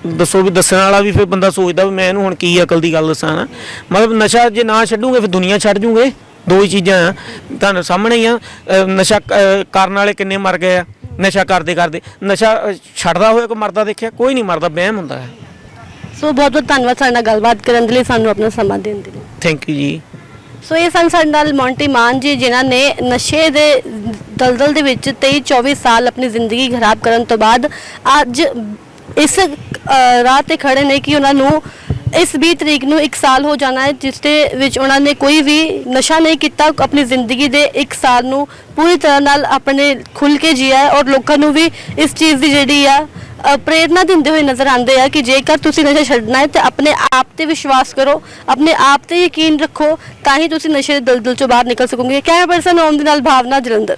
ਦੱਸੋ ਵੀ ਦੱਸਣ ਵਾਲਾ ਵੀ ਫੇ ਬੰਦਾ ਸੋਚਦਾ ਵੀ ਮੈਂ ਇਹਨੂੰ ਹੁਣ ਕੀ ਅਕਲ ਦੀ ਗੱਲ ਦੱਸਾਂ ਨਾ। ਮਤਲਬ ਨਸ਼ਾ ਜੇ ਨਾ ਛੱਡੂਗੇ ਫਿਰ ਦੁਨੀਆ ਛੱਡ ਜੂਗੇ ਦੋ ਹੀ ਚੀਜ਼ਾਂ ਆ। ਤੁਹਾਨੂੰ ਸਾਹਮਣੇ ਹੀ ਆ ਨਸ਼ਾ ਕ- ਕਰਨ ਵਾਲੇ ਕਿੰਨੇ ਮਰ ਗਏ ਆ ਨਸ਼ਾ ਕਰਦੇ ਕਰਦੇ। ਨਸ਼ਾ ਛੱਡਦਾ ਹੋਇਆ ਕੋਈ ਮਰਦਾ ਦੇਖਿਆ ਕੋਈ ਨਹੀਂ ਮਰਦਾ ਵਹਿਮ ਹੁੰਦਾ ਹੈ। ਸੋ ਬਹੁਤ ਬਹੁਤ ਧੰਨਵਾਦ ਸਾਡੇ ਨਾਲ ਗੱਲਬਾਤ ਕਰਨ ਦੇ ਲਈ ਸਾਨੂੰ ਆਪਣਾ ਸਮਾਂ ਦੇਣ ਦੇ ਲਈ। ਥੈਂਕ ਯੂ ਜੀ। ਸੋ ਇਹ ਸਨ ਸਾਡੇ ਨਾਲ ਮੌਂਟੀ ਮਾਨ ਜੀ, ਜਿਨ੍ਹਾਂ ਨੇ ਨਸ਼ੇ ਦੇ ਦਲਦਲ ਦੇ ਵਿੱਚ 23 24 ਸਾਲ ਆਪਣੀ ਜ਼ਿੰਦਗੀ ਖਰਾਬ ਕਰਨ ਤੋਂ ਬਾਅਦ ਅੱਜ ਇਸ ਰਾਹ ਤੇ ਖੜੇ ਨੇ ਕਿ ਉਹਨਾਂ ਨੂੰ ਇਸ 20 ਤਰੀਕ ਨੂੰ 1 ਸਾਲ ਹੋ ਜਾਣਾ ਹੈ, ਜਿਸ ਦੇ ਵਿੱਚ ਉਹਨਾਂ ਨੇ ਕੋਈ ਵੀ ਨਸ਼ਾ ਨਹੀਂ ਕੀਤਾ, ਆਪਣੀ ਜ਼ਿੰਦਗੀ ਦੇ 1 ਸਾਲ ਨੂੰ ਪੂਰੀ ਤਰ੍ਹਾਂ ਨਾਲ ਆਪਣੇ ਖੁੱਲ ਕੇ ਜੀਆ ਹੈ ਔਰ ਲੋਕਾਂ ਨੂੰ ਵੀ ਇਸ ਚੀਜ਼ ਦੀ ਜਿਹੜੀ ਆ ਅ, ਪ੍ਰੇਰਨਾ ਦਿੰਦੇ ਹੋਏ ਨਜ਼ਰ ਆਉਂਦੇ ਆ ਕਿ ਜੇਕਰ ਤੁਸੀਂ ਨਸ਼ਾ ਛੱਡਣਾ ਹੈ ਤੇ ਆਪਣੇ ਆਪ ਤੇ ਵਿਸ਼ਵਾਸ ਕਰੋ ਆਪਣੇ ਆਪ ਤੇ ਯਕੀਨ ਰੱਖੋ ਤਾਂ ਹੀ ਤੁਸੀਂ ਨਸ਼ੇ ਦੇ ਦਲਦਲ ਚੋਂ ਬਾਹਰ ਨਿਕਲ ਸਕੋਗੇ। ਕੈਮਰਾ ਪਰਸਨ ਓਮ ਦੇ ਨਾਲ ਭਾਵਨਾ ਜਲੰਧਰ।